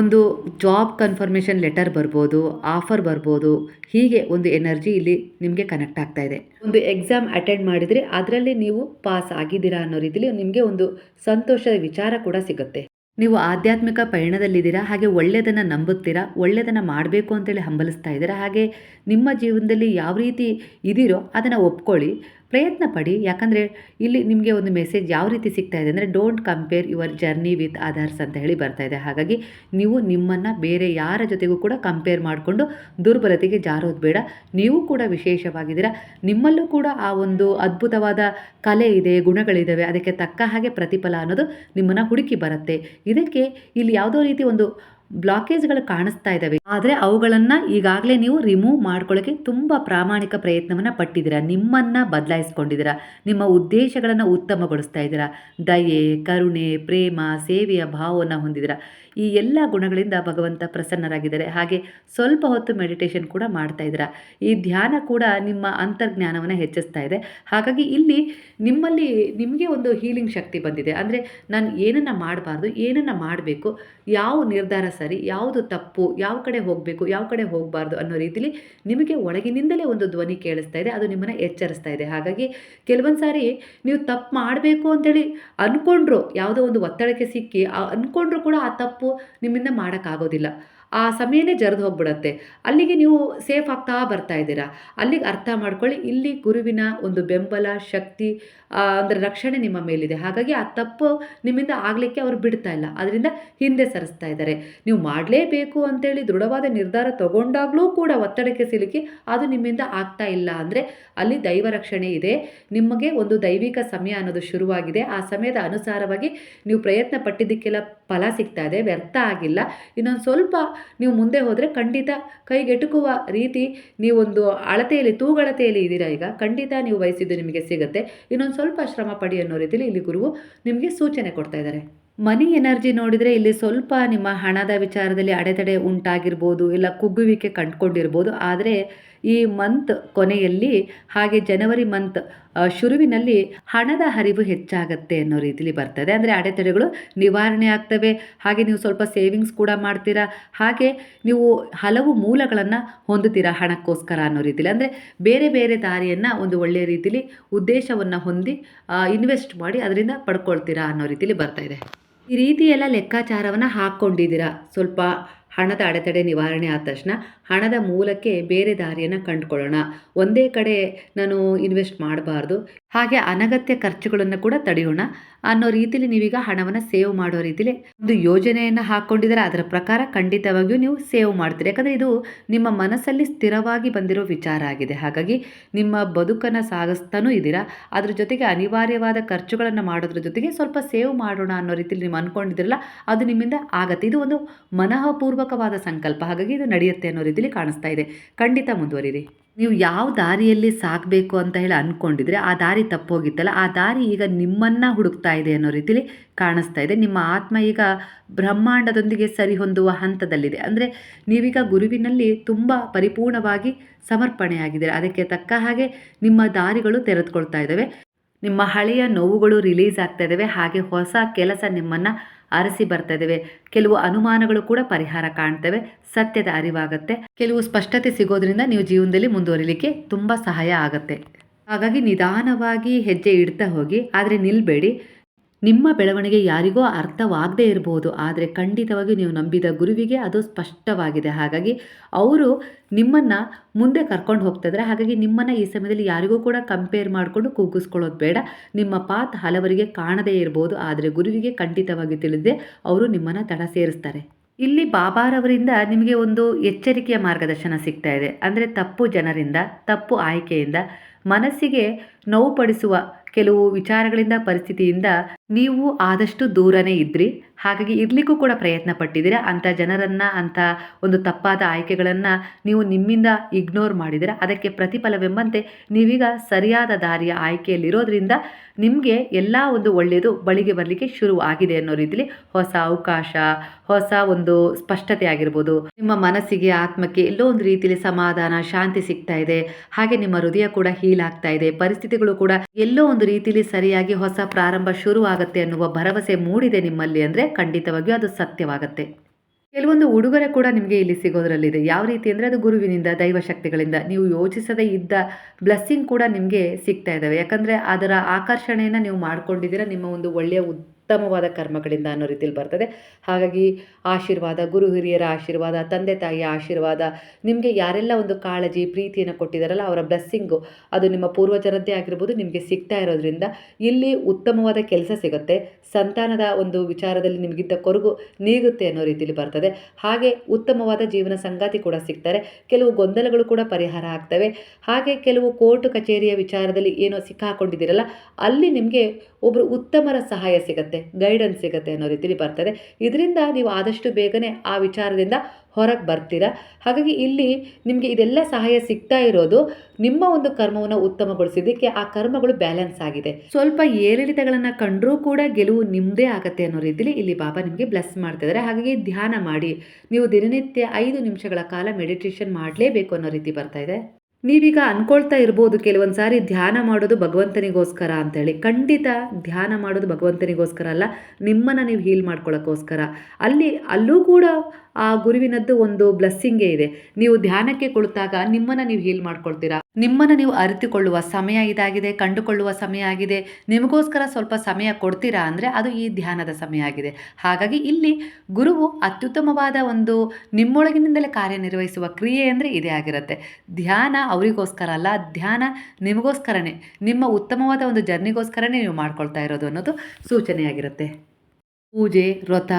ಒಂದು ಜಾಬ್ ಕನ್ಫರ್ಮೇಷನ್ ಲೆಟರ್ ಬರ್ಬೋದು ಆಫರ್ ಬರ್ಬೋದು, ಹೀಗೆ ಒಂದು ಎನರ್ಜಿ ಇಲ್ಲಿ ನಿಮಗೆ ಕನೆಕ್ಟ್ ಆಗ್ತಾ ಇದೆ. ಒಂದು ಎಕ್ಸಾಮ್ ಅಟೆಂಡ್ ಮಾಡಿದರೆ ಅದರಲ್ಲಿ ನೀವು ಪಾಸ್ ಆಗಿದ್ದೀರಾ ಅನ್ನೋ ರೀತಿಲಿ ನಿಮಗೆ ಒಂದು ಸಂತೋಷದ ವಿಚಾರ ಕೂಡ ಸಿಗುತ್ತೆ. ನೀವು ಆಧ್ಯಾತ್ಮಿಕ ಪಯಣದಲ್ಲಿದ್ದೀರಾ? ಹಾಗೆ ಒಳ್ಳೆಯದನ್ನು ನಂಬುತ್ತೀರಾ? ಒಳ್ಳೆಯದನ್ನು ಮಾಡಬೇಕು ಅಂತೇಳಿ ಹಂಬಲಿಸ್ತಾ ಇದ್ದೀರಾ? ಹಾಗೆ ನಿಮ್ಮ ಜೀವನದಲ್ಲಿ ಯಾವ ರೀತಿ ಇದ್ದೀರೋ ಅದನ್ನು ಒಪ್ಕೊಳ್ಳಿ. ಪ್ರಯತ್ನ ಪಡಿ ಯಾಕಂದರೆ ಇಲ್ಲಿ ನಿಮಗೆ ಒಂದು ಮೆಸೇಜ್ ಯಾವ ರೀತಿ ಸಿಗ್ತಾ ಇದೆ ಅಂದರೆ don't compare your journey with others ಅಂತ ಹೇಳಿ ಬರ್ತಾ ಇದೆ. ಹಾಗಾಗಿ ನೀವು ನಿಮ್ಮನ್ನು ಬೇರೆ ಯಾರ ಜೊತೆಗೂ ಕೂಡ ಕಂಪೇರ್ ಮಾಡಿಕೊಂಡು ದುರ್ಬಲತೆಗೆ ಜಾರೋದು ಬೇಡ. ನೀವು ಕೂಡ ವಿಶೇಷವಾಗಿದ್ದೀರಾ. ನಿಮ್ಮಲ್ಲೂ ಕೂಡ ಆ ಒಂದು ಅದ್ಭುತವಾದ ಕಲೆ ಇದೆ ಗುಣಗಳಿದ್ದಾವೆ ಅದಕ್ಕೆ ತಕ್ಕ ಹಾಗೆ ಪ್ರತಿಫಲ ಅನ್ನೋದು ನಿಮ್ಮನ್ನು ಹುಡುಕಿ ಬರುತ್ತೆ. ಇದಕ್ಕೆ ಇಲ್ಲಿ ಯಾವುದೋ ರೀತಿ ಒಂದು ಬ್ಲಾಕೇಜ್ಗಳು ಕಾಣಿಸ್ತಾ ಇದ್ದಾವೆ ಆದರೆ ಅವುಗಳನ್ನು ಈಗಾಗಲೇ ನೀವು ರಿಮೂವ್ ಮಾಡ್ಕೊಳ್ಳೋಕ್ಕೆ ತುಂಬ ಪ್ರಾಮಾಣಿಕ ಪ್ರಯತ್ನವನ್ನು ಪಟ್ಟಿದ್ದೀರಾ? ನಿಮ್ಮನ್ನು ಬದಲಾಯಿಸ್ಕೊಂಡಿದ್ದೀರಾ? ನಿಮ್ಮ ಉದ್ದೇಶಗಳನ್ನು ಉತ್ತಮಗೊಳಿಸ್ತಾ ಇದ್ದೀರಾ? ದಯೆ, ಕರುಣೆ, ಪ್ರೇಮ, ಸೇವೆಯ ಭಾವವನ್ನು ಹೊಂದಿದ್ದೀರಾ? ಈ ಎಲ್ಲ ಗುಣಗಳಿಂದ ಭಗವಂತ ಪ್ರಸನ್ನರಾಗಿದ್ದಾರೆ. ಹಾಗೆ ಸ್ವಲ್ಪ ಹೊತ್ತು ಮೆಡಿಟೇಷನ್ ಕೂಡ ಮಾಡ್ತಾ ಇದ್ದೀರಾ. ಈ ಧ್ಯಾನ ಕೂಡ ನಿಮ್ಮ ಅಂತರ್ಜ್ಞಾನವನ್ನು ಹೆಚ್ಚಿಸ್ತಾ ಇದೆ. ಹಾಗಾಗಿ ಇಲ್ಲಿ ನಿಮ್ಮಲ್ಲಿ ನಿಮಗೆ ಒಂದು ಹೀಲಿಂಗ್ ಶಕ್ತಿ ಬಂದಿದೆ. ಅಂದರೆ ನಾನು ಏನನ್ನು ಮಾಡಬಾರ್ದು, ಏನನ್ನು ಮಾಡಬೇಕು, ಯಾವ ನಿರ್ಧಾರ ಸರಿ, ಯಾವುದು ತಪ್ಪು, ಯಾವ ಕಡೆ ಹೋಗಬೇಕು, ಯಾವ ಕಡೆ ಹೋಗಬಾರ್ದು ಅನ್ನೋ ರೀತಿಲಿ ನಿಮಗೆ ಒಳಗಿನಿಂದಲೇ ಒಂದು ಧ್ವನಿ ಕೇಳಿಸ್ತಾ ಇದೆ. ಅದು ನಿಮ್ಮನ್ನು ಎಚ್ಚರಿಸ್ತಾ ಇದೆ. ಹಾಗಾಗಿ ಕೆಲವೊಂದು ಸಾರಿ ನೀವು ತಪ್ಪು ಮಾಡಬೇಕು ಅಂತೇಳಿ ಅಂದ್ಕೊಂಡ್ರು ಯಾವುದೋ ಒಂದು ಒತ್ತಡಕ್ಕೆ ಸಿಕ್ಕಿ ಅಂದ್ಕೊಂಡ್ರು ಕೂಡ ಆ ತಪ್ಪು ನಿಮ್ಮಿಂದ ಮಾಡೋಕ್ಕಾಗೋದಿಲ್ಲ. ಆ ಸಮಯನೇ ಜರಿದು ಹೋಗ್ಬಿಡತ್ತೆ. ಅಲ್ಲಿಗೆ ನೀವು ಸೇಫ್ ಆಗ್ತಾ ಬರ್ತಾ ಇದ್ದೀರಾ? ಅಲ್ಲಿಗೆ ಅರ್ಥ ಮಾಡ್ಕೊಳ್ಳಿ, ಇಲ್ಲಿ ಗುರುವಿನ ಒಂದು ಬೆಂಬಲ, ಶಕ್ತಿ ಅಂದರೆ ರಕ್ಷಣೆ ನಿಮ್ಮ ಮೇಲಿದೆ. ಹಾಗಾಗಿ ಆ ತಪ್ಪು ನಿಮ್ಮಿಂದ ಆಗಲಿಕ್ಕೆ ಅವರು ಬಿಡ್ತಾ ಇಲ್ಲ. ಅದರಿಂದ ಹಿಂದೆ ಸರಿಸ್ತಾ ಇದ್ದಾರೆ. ನೀವು ಮಾಡಲೇಬೇಕು ಅಂತೇಳಿ ದೃಢವಾದ ನಿರ್ಧಾರ ತಗೊಂಡಾಗಲೂ ಕೂಡ ಒತ್ತಡಕ್ಕೆ ಸಿಲುಕಿ ಅದು ನಿಮ್ಮಿಂದ ಆಗ್ತಾ ಇಲ್ಲ ಅಂದರೆ ಅಲ್ಲಿ ದೈವ ರಕ್ಷಣೆ ಇದೆ. ನಿಮಗೆ ಒಂದು ದೈವಿಕ ಸಮಯ ಅನ್ನೋದು ಶುರುವಾಗಿದೆ. ಆ ಸಮಯದ ಅನುಸಾರವಾಗಿ ನೀವು ಪ್ರಯತ್ನ ಪಟ್ಟಿದ್ದಕ್ಕೆಲ್ಲ ಫಲ ಸಿಗ್ತಾ ಇದೆ. ವ್ಯರ್ಥ ಆಗಿಲ್ಲ. ಇನ್ನೊಂದು ಸ್ವಲ್ಪ ನೀವು ಮುಂದೆ ಹೋದರೆ ಖಂಡಿತ ಕೈಗೆಟುಕುವ ರೀತಿ ನೀವೊಂದು ಅಳತೆಯಲ್ಲಿ, ತೂಗಳತೆಯಲ್ಲಿ ಇದ್ದೀರಾ ಈಗ? ಖಂಡಿತ ನೀವು ಬಯಸಿದ್ದು ನಿಮಗೆ ಸಿಗುತ್ತೆ. ಇನ್ನೊಂದು ಸ್ವಲ್ಪ ಶ್ರಮ ಪಡಿ ಅನ್ನೋ ರೀತಿಯಲ್ಲಿ ಇಲ್ಲಿ ಗುರುವು ನಿಮಗೆ ಸೂಚನೆ ಕೊಡ್ತಾ ಇದ್ದಾರೆ. ಮನಿ ಎನರ್ಜಿ ನೋಡಿದರೆ ಇಲ್ಲಿ ಸ್ವಲ್ಪ ನಿಮ್ಮ ಹಣದ ವಿಚಾರದಲ್ಲಿ ಅಡೆತಡೆ ಉಂಟಾಗಿರ್ಬೋದು, ಇಲ್ಲ ಕುಗ್ಗುವಿಕೆ ಕಂಡುಕೊಂಡಿರ್ಬೋದು, ಆದರೆ ಈ ಮಂತ್ ಕೊನೆಯಲ್ಲಿ ಹಾಗೆ ಜನವರಿ ಮಂತ್ ಶುರುವಿನಲ್ಲಿ ಹಣದ ಹರಿವು ಹೆಚ್ಚಾಗತ್ತೆ ಅನ್ನೋ ರೀತಿಲಿ ಬರ್ತದೆ. ಅಂದರೆ ಅಡೆತಡೆಗಳು ನಿವಾರಣೆ ಆಗ್ತವೆ. ಹಾಗೆ ನೀವು ಸ್ವಲ್ಪ ಸೇವಿಂಗ್ಸ್ ಕೂಡ ಮಾಡ್ತೀರಾ. ಹಾಗೆ ನೀವು ಹಲವು ಮೂಲಗಳನ್ನು ಹೊಂದುತ್ತೀರಾ ಹಣಕ್ಕೋಸ್ಕರ ಅನ್ನೋ ರೀತಿಲಿ. ಅಂದರೆ ಬೇರೆ ಬೇರೆ ದಾರಿಯನ್ನು ಒಂದು ಒಳ್ಳೆಯ ರೀತಿಲಿ ಉದ್ದೇಶವನ್ನು ಹೊಂದಿ ಇನ್ವೆಸ್ಟ್ ಮಾಡಿ ಅದರಿಂದ ಪಡ್ಕೊಳ್ತೀರಾ ಅನ್ನೋ ರೀತಿಲಿ ಬರ್ತಾ ಇದೆ. ಈ ರೀತಿ ಎಲ್ಲ ಲೆಕ್ಕಾಚಾರವನ್ನು ಹಾಕ್ಕೊಂಡಿದ್ದೀರಾ. ಸ್ವಲ್ಪ ಹಣದ ಅಡೆತಡೆ ನಿವಾರಣೆ ಆದ ತಕ್ಷಣ ಹಣದ ಮೂಲಕ್ಕೆ ಬೇರೆ ದಾರಿಯನ್ನು ಕಂಡುಕೊಳ್ಳೋಣ. ಒಂದೇ ಕಡೆ ನಾನು ಇನ್ವೆಸ್ಟ್ ಮಾಡಬಾರ್ದು. ಹಾಗೆ ಅನಗತ್ಯ ಖರ್ಚುಗಳನ್ನು ಕೂಡ ತಡೆಯೋಣ. ಅನ್ನೋ ರೀತಿಲಿ ನೀವೀಗ ಹಣವನ್ನು ಸೇವ್ ಮಾಡೋ ರೀತಿಲಿ ಒಂದು ಯೋಜನೆಯನ್ನು ಹಾಕ್ಕೊಂಡಿದ್ದಾರೆ ಅದರ ಪ್ರಕಾರ ಖಂಡಿತವಾಗಿಯೂ ನೀವು ಸೇವ್ ಮಾಡ್ತೀರಿ. ಯಾಕಂದರೆ ಇದು ನಿಮ್ಮ ಮನಸ್ಸಲ್ಲಿ ಸ್ಥಿರವಾಗಿ ಬಂದಿರೋ ವಿಚಾರ ಆಗಿದೆ. ಹಾಗಾಗಿ ನಿಮ್ಮ ಬದುಕನ್ನು ಸಾಗಿಸ್ತಾನೂ ಇದ್ದೀರಾ, ಅದ್ರ ಜೊತೆಗೆ ಅನಿವಾರ್ಯವಾದ ಖರ್ಚುಗಳನ್ನು ಮಾಡೋದ್ರ ಜೊತೆಗೆ ಸ್ವಲ್ಪ ಸೇವ್ ಮಾಡೋಣ ಅನ್ನೋ ರೀತಿಲಿ ನೀವು ಅಂದ್ಕೊಂಡಿದ್ದೀರಲ್ಲ ಅದು ನಿಮ್ಮಿಂದ ಆಗತ್ತೆ. ಇದು ಒಂದು ಮನಃಪೂರ್ವಕವಾದ ಸಂಕಲ್ಪ. ಹಾಗಾಗಿ ಇದು ನಡೆಯುತ್ತೆ ಅನ್ನೋ ರೀತಿಲಿ ಕಾಣಿಸ್ತಾ ಇದೆ. ಖಂಡಿತ ಮುಂದುವರಿರಿ. ನೀವು ಯಾವ ದಾರಿಯಲ್ಲಿ ಸಾಗಬೇಕು ಅಂತ ಹೇಳಿ ಅಂದ್ಕೊಂಡಿದ್ರೆ ಆ ದಾರಿ ತಪ್ಪೋಗಿತ್ತಲ್ಲ, ಆ ದಾರಿ ಈಗ ನಿಮ್ಮನ್ನು ಹುಡುಕ್ತಾ ಇದೆ ಅನ್ನೋ ರೀತಿಲಿ ಕಾಣಿಸ್ತಾ ಇದೆ. ನಿಮ್ಮ ಆತ್ಮ ಈಗ ಬ್ರಹ್ಮಾಂಡದೊಂದಿಗೆ ಸರಿ ಹೊಂದುವ ಹಂತದಲ್ಲಿದೆ. ಅಂದರೆ ನೀವೀಗ ಗುರುವಿನಲ್ಲಿ ತುಂಬ ಪರಿಪೂರ್ಣವಾಗಿ ಸಮರ್ಪಣೆಯಾಗಿದ್ದೀರ. ಅದಕ್ಕೆ ತಕ್ಕ ಹಾಗೆ ನಿಮ್ಮ ದಾರಿಗಳು ತೆರೆದುಕೊಳ್ತಾ ಇದ್ದಾವೆ. ನಿಮ್ಮ ಹಳೆಯ ನೋವುಗಳು ರಿಲೀಸ್ ಆಗ್ತಾ ಇದ್ದಾವೆ. ಹಾಗೆ ಹೊಸ ಕೆಲಸ ನಿಮ್ಮನ್ನು ಅರಸಿ ಬರ್ತಾ ಇದ್ದಾವೆ ಕೆಲವು ಅನುಮಾನಗಳು ಕೂಡ ಪರಿಹಾರ ಕಾಣ್ತವೆ. ಸತ್ಯದ ಅರಿವಾಗುತ್ತೆ. ಕೆಲವು ಸ್ಪಷ್ಟತೆ ಸಿಗೋದ್ರಿಂದ ನೀವು ಜೀವನದಲ್ಲಿ ಮುಂದುವರಿಲಿಕ್ಕೆ ತುಂಬ ಸಹಾಯ ಆಗುತ್ತೆ. ಹಾಗಾಗಿ ನಿಧಾನವಾಗಿ ಹೆಜ್ಜೆ ಇಡ್ತಾ ಹೋಗಿ, ಆದರೆ ನಿಲ್ಬೇಡಿ. ನಿಮ್ಮ ಬೆಳವಣಿಗೆ ಯಾರಿಗೋ ಅರ್ಥವಾಗದೇ ಇರಬಹುದು ಆದರೆ ಖಂಡಿತವಾಗಿ ನೀವು ನಂಬಿದ ಗುರುವಿಗೆ ಅದು ಸ್ಪಷ್ಟವಾಗಿದೆ. ಹಾಗಾಗಿ ಅವರು ನಿಮ್ಮನ್ನು ಮುಂದೆ ಕರ್ಕೊಂಡು ಹೋಗ್ತಿದ್ದಾರೆ ಹಾಗಾಗಿ ನಿಮ್ಮನ್ನು ಈ ಸಮಯದಲ್ಲಿ ಯಾರಿಗೂ ಕೂಡ ಕಂಪೇರ್ ಮಾಡಿಕೊಂಡು ಕೂಗಿಸ್ಕೊಳ್ಳೋದು ಬೇಡ. ನಿಮ್ಮ ಪಾತ್ ಹಲವರಿಗೆ ಕಾಣದೇ ಇರ್ಬೋದು, ಆದರೆ ಗುರುವಿಗೆ ಖಂಡಿತವಾಗಿ ತಿಳಿದೇ ಅವರು ನಿಮ್ಮನ್ನು ತಡ ಸೇರಿಸ್ತಾರೆ. ಇಲ್ಲಿ ಬಾಬಾರವರಿಂದ ನಿಮಗೆ ಒಂದು ಎಚ್ಚರಿಕೆಯ ಮಾರ್ಗದರ್ಶನ ಸಿಗ್ತಾ ಇದೆ. ಅಂದರೆ ತಪ್ಪು ಜನರಿಂದ, ತಪ್ಪು ಆಯ್ಕೆಯಿಂದ, ಮನಸ್ಸಿಗೆ ನೋವುಪಡಿಸುವ ಕೆಲವು ವಿಚಾರಗಳಿಂದ, ಪರಿಸ್ಥಿತಿಯಿಂದ ನೀವು ಆದಷ್ಟು ದೂರನೇ ಇದ್ರಿ. ಹಾಗಾಗಿ ಇರಲಿಕ್ಕೂ ಕೂಡ ಪ್ರಯತ್ನ ಪಟ್ಟಿದ್ದೀರಾ? ಅಂಥ ಜನರನ್ನು, ಅಂಥ ಒಂದು ತಪ್ಪಾದ ಆಯ್ಕೆಗಳನ್ನು ನೀವು ನಿಮ್ಮಿಂದ ಇಗ್ನೋರ್ ಮಾಡಿದಿರ ಅದಕ್ಕೆ ಪ್ರತಿಫಲವೆಂಬಂತೆ ನೀವೀಗ ಸರಿಯಾದ ದಾರಿಯ ಆಯ್ಕೆಯಲ್ಲಿರೋದ್ರಿಂದ ನಿಮಗೆ ಎಲ್ಲ ಒಂದು ಒಳ್ಳೆಯದು ಬಳಿಗೆ ಬರಲಿಕ್ಕೆ ಶುರು ಆಗಿದೆ ಅನ್ನೋ ರೀತಿಲಿ ಹೊಸ ಅವಕಾಶ, ಹೊಸ ಒಂದು ಸ್ಪಷ್ಟತೆ ಆಗಿರ್ಬೋದು. ನಿಮ್ಮ ಮನಸ್ಸಿಗೆ, ಆತ್ಮಕ್ಕೆ ಎಲ್ಲೋ ಒಂದು ರೀತಿಯಲ್ಲಿ ಸಮಾಧಾನ, ಶಾಂತಿ ಸಿಗ್ತಾ ಇದೆ. ಹಾಗೆ ನಿಮ್ಮ ಹೃದಯ ಕೂಡ ಹೀಲ್ ಆಗ್ತಾ ಇದೆ. ಪರಿಸ್ಥಿತಿಗಳು ಕೂಡ ಎಲ್ಲೋ ಒಂದು ರೀತಿಯಲ್ಲಿ ಸರಿಯಾಗಿ ಹೊಸ ಪ್ರಾರಂಭ ಶುರು ಆಗುತ್ತೆ ಅನ್ನುವ ಭರವಸೆ ಮೂಡಿದೆ ನಿಮ್ಮಲ್ಲಿ ಅಂದರೆ ಖಂಡಿತವಾಗಿಯೂ ಅದು ಸತ್ಯವಾಗುತ್ತೆ. ಕೆಲವೊಂದು ಉಡುಗೊರೆ ಕೂಡ ನಿಮಗೆ ಇಲ್ಲಿ ಸಿಗೋದ್ರಲ್ಲಿದೆ. ಯಾವ ರೀತಿ ಅಂದರೆ ಅದು ಗುರುವಿನಿಂದ, ದೈವಶಕ್ತಿಗಳಿಂದ ನೀವು ಯೋಚಿಸದೇ ಇದ್ದ ಬ್ಲೆಸ್ಸಿಂಗ್ ಕೂಡ ನಿಮಗೆ ಸಿಗ್ತಾ ಇದ್ದಾವೆ ಯಾಕಂದರೆ ಅದರ ಆಕರ್ಷಣೆಯನ್ನು ನೀವು ಮಾಡ್ಕೊಂಡಿದ್ದೀರಾ, ನಿಮ್ಮ ಒಂದು ಒಳ್ಳೆಯ ಉತ್ತಮವಾದ ಕರ್ಮಗಳಿಂದ ಅನ್ನೋ ರೀತಿಯಲ್ಲಿ ಬರ್ತದೆ. ಹಾಗಾಗಿ ಆಶೀರ್ವಾದ, ಗುರು ಹಿರಿಯರ ಆಶೀರ್ವಾದ, ತಂದೆ ತಾಯಿಯ ಆಶೀರ್ವಾದ, ನಿಮಗೆ ಯಾರೆಲ್ಲ ಒಂದು ಕಾಳಜಿ, ಪ್ರೀತಿಯನ್ನು ಕೊಟ್ಟಿದ್ದಾರಲ್ಲ ಅವರ ಬ್ಲೆಸ್ಸಿಂಗು ಅದು ನಿಮ್ಮ ಪೂರ್ವಜರದ್ದೇ ಆಗಿರ್ಬೋದು, ನಿಮಗೆ ಸಿಗ್ತಾ ಇರೋದ್ರಿಂದ ಇಲ್ಲಿ ಉತ್ತಮವಾದ ಕೆಲಸ ಸಿಗುತ್ತೆ. ಸಂತಾನದ ಒಂದು ವಿಚಾರದಲ್ಲಿ ನಿಮಗಿದ್ದ ಕೊರಗು ನೀಗುತ್ತೆ ಅನ್ನೋ ರೀತಿಯಲ್ಲಿ ಬರ್ತದೆ. ಹಾಗೆ ಉತ್ತಮವಾದ ಜೀವನ ಸಂಗಾತಿ ಕೂಡ ಸಿಗ್ತಾರೆ. ಕೆಲವು ಗೊಂದಲಗಳು ಕೂಡ ಪರಿಹಾರ ಆಗ್ತವೆ. ಹಾಗೆ ಕೆಲವು ಕೋರ್ಟ್ ಕಚೇರಿಯ ವಿಚಾರದಲ್ಲಿ ಏನೋ ಸಿಕ್ಕಾಕೊಂಡಿದ್ದೀರಲ್ಲ, ಅಲ್ಲಿ ನಿಮಗೆ ಒಬ್ಬರು ಉತ್ತಮರ ಸಹಾಯ ಸಿಗುತ್ತೆ. ಗೈಡೆನ್ಸ್ ಸಿಗುತ್ತೆ ಅನ್ನೋ ರೀತಿಲಿ ಬರ್ತದೆ. ಇದರಿಂದ ನೀವು ಆದಷ್ಟು ಬೇಗನೆ ಆ ವಿಚಾರದಿಂದ ಹೊರಗೆ ಬರ್ತೀರಾ. ಹಾಗಾಗಿ ಇಲ್ಲಿ ನಿಮಗೆ ಇದೆಲ್ಲ ಸಹಾಯ ಸಿಗ್ತಾ ಇರೋದು ನಿಮ್ಮ ಒಂದು ಕರ್ಮವನ್ನು ಉತ್ತಮಗೊಳಿಸಿದ್ದಕ್ಕೆ ಆ ಕರ್ಮಗಳು ಬ್ಯಾಲೆನ್ಸ್ ಆಗಿದೆ. ಸ್ವಲ್ಪ ಏರಿಳಿತಗಳನ್ನು ಕಂಡರೂ ಕೂಡ ಗೆಲುವು ನಿಮ್ಮದೇ ಆಗತ್ತೆ ಅನ್ನೋ ರೀತಿಲಿ ಇಲ್ಲಿ ಬಾಬಾ ನಿಮಗೆ ಬ್ಲೆಸ್ ಮಾಡ್ತಿದ್ದಾರೆ. ಹಾಗಾಗಿ ಧ್ಯಾನ ಮಾಡಿ. ನೀವು ದಿನನಿತ್ಯ ಐದು ನಿಮಿಷಗಳ ಕಾಲ ಮೆಡಿಟೇಷನ್ ಮಾಡಲೇಬೇಕು ಅನ್ನೋ ರೀತಿ ಬರ್ತಾ ಇದೆ. ನೀವೀಗ ಅನ್ಕೊಳ್ತಾ ಇರ್ಬೋದು ಕೆಲವೊಂದು ಸಾರಿ ಧ್ಯಾನ ಮಾಡೋದು ಭಗವಂತನಿಗೋಸ್ಕರ ಅಂತೇಳಿ. ಖಂಡಿತ ಧ್ಯಾನ ಮಾಡೋದು ಭಗವಂತನಿಗೋಸ್ಕರ ಅಲ್ಲ, ನಿಮ್ಮನ್ನು ನೀವು ಹೀಲ್ ಮಾಡ್ಕೊಳ್ಳೋಕ್ಕೋಸ್ಕರ ಅಲ್ಲಿ, ಅಲ್ಲೂ ಕೂಡ ಆ ಗುರುವಿನದ್ದು ಒಂದು ಬ್ಲೆಸ್ಸಿಂಗೇ ಇದೆ. ನೀವು ಧ್ಯಾನಕ್ಕೆ ಕುಳಿತಾಗ ನಿಮ್ಮನ್ನು ನೀವು ಹೀಲ್ ಮಾಡ್ಕೊಳ್ತೀರಾ? ನಿಮ್ಮನ್ನು ನೀವು ಅರಿತುಕೊಳ್ಳುವ ಸಮಯ ಇದಾಗಿದೆ, ಕಂಡುಕೊಳ್ಳುವ ಸಮಯ ಆಗಿದೆ, ನಿಮಗೋಸ್ಕರ ಸ್ವಲ್ಪ ಸಮಯ ಕೊಡ್ತೀರಾ ಅಂದರೆ ಅದು ಈ ಧ್ಯಾನದ ಸಮಯ ಆಗಿದೆ. ಹಾಗಾಗಿ ಇಲ್ಲಿ ಗುರುವು ಅತ್ಯುತ್ತಮವಾದ ಒಂದು ನಿಮ್ಮೊಳಗಿನಿಂದಲೇ ಕಾರ್ಯನಿರ್ವಹಿಸುವ ಕ್ರಿಯೆ ಅಂದರೆ ಇದೇ ಆಗಿರುತ್ತೆ. ಧ್ಯಾನ ಅವರಿಗೋಸ್ಕರ ಅಲ್ಲ, ಧ್ಯಾನ ನಿಮಗೋಸ್ಕರನೇ, ನಿಮ್ಮ ಉತ್ತಮವಾದ ಒಂದು ಜರ್ನಿಗೋಸ್ಕರನೇ ನೀವು ಮಾಡ್ಕೊಳ್ತಾ ಇರೋದು ಅನ್ನೋದು ಸೂಚನೆಯಾಗಿರುತ್ತೆ. ಪೂಜೆ, ವ್ರತ,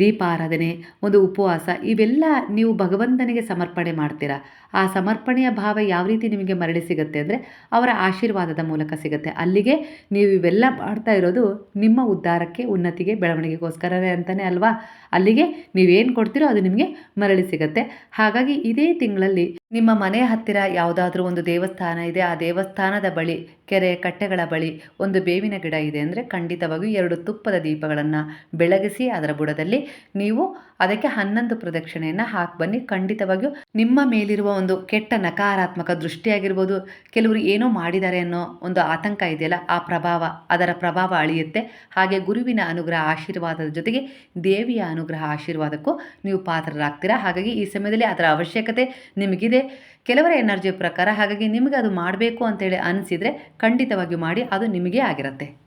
ದೀಪಾರಾಧನೆ, ಒಂದು ಉಪವಾಸ, ಇವೆಲ್ಲ ನೀವು ಭಗವಂತನಿಗೆ ಸಮರ್ಪಣೆ ಮಾಡ್ತೀರಾ? ಆ ಸಮರ್ಪಣೆಯ ಭಾವ ಯಾವ ರೀತಿ ನಿಮಗೆ ಮರಳಿ ಸಿಗುತ್ತೆ ಅಂದರೆ ಅವರ ಆಶೀರ್ವಾದದ ಮೂಲಕ ಸಿಗುತ್ತೆ. ಅಲ್ಲಿಗೆ ನೀವು ಇವೆಲ್ಲ ಮಾಡ್ತಾ ಇರೋದು ನಿಮ್ಮ ಉದ್ಧಾರಕ್ಕೆ, ಉನ್ನತಿಗೆ ಬೆಳವಣಿಗೆಗೋಸ್ಕರವೇ ಅಂತಲೇ ಅಲ್ವಾ? ಅಲ್ಲಿಗೆ ನೀವೇನು ಕೊಡ್ತೀರೋ ಅದು ನಿಮಗೆ ಮರಳಿ ಸಿಗುತ್ತೆ. ಹಾಗಾಗಿ ಇದೇ ತಿಂಗಳಲ್ಲಿ ನಿಮ್ಮ ಮನೆಯ ಹತ್ತಿರ ಯಾವುದಾದ್ರೂ ಒಂದು ದೇವಸ್ಥಾನ ಇದೆ. ಆ ದೇವಸ್ಥಾನದ ಬಳಿ, ಕೆರೆ ಕಟ್ಟೆಗಳ ಬಳಿ ಒಂದು ಬೇವಿನ ಗಿಡ ಇದೆ ಅಂದರೆ ಖಂಡಿತವಾಗಿಯೂ ಎರಡು ತುಪ್ಪದ ದೀಪಗಳನ್ನು ಬೆಳಗಿಸಿ ಅದರ ಬುಡದಲ್ಲಿ ನೀವು ಅದಕ್ಕೆ ಹನ್ನೊಂದು ಪ್ರದಕ್ಷಿಣೆಯನ್ನು ಹಾಕಿ ಬನ್ನಿ. ಖಂಡಿತವಾಗಿಯೂ ನಿಮ್ಮ ಮೇಲಿರುವ ಕೆಟ್ಟ ನಕಾರಾತ್ಮಕ ದೃಷ್ಟಿಯಾಗಿರ್ಬೋದು. ಕೆಲವರು ಏನೋ ಮಾಡಿದ್ದಾರೆ ಅನ್ನೋ ಒಂದು ಆತಂಕ ಇದೆಯಲ್ಲ, ಆ ಪ್ರಭಾವ, ಅದರ ಪ್ರಭಾವ ಅಳಿಯುತ್ತೆ. ಹಾಗೆ ಗುರುವಿನ ಅನುಗ್ರಹ ಆಶೀರ್ವಾದದ ಜೊತೆಗೆ ದೇವಿಯ ಅನುಗ್ರಹ ಆಶೀರ್ವಾದಕ್ಕೂ ನೀವು ಪಾತ್ರರಾಗ್ತೀರಾ. ಹಾಗಾಗಿ ಈ ಸಮಯದಲ್ಲಿ ಅದರ ಅವಶ್ಯಕತೆ ನಿಮಗಿದೆ. ಕೆಲವರ ಎನರ್ಜಿ ಪ್ರಕಾರ ಹಾಗಾಗಿ ನಿಮಗೆ ಅದು ಮಾಡಬೇಕು ಅಂತೇಳಿ ಅನಿಸಿದರೆ ಖಂಡಿತವಾಗಿಯೂ ಮಾಡಿ, ಅದು ನಿಮಗೇ ಆಗಿರುತ್ತೆ.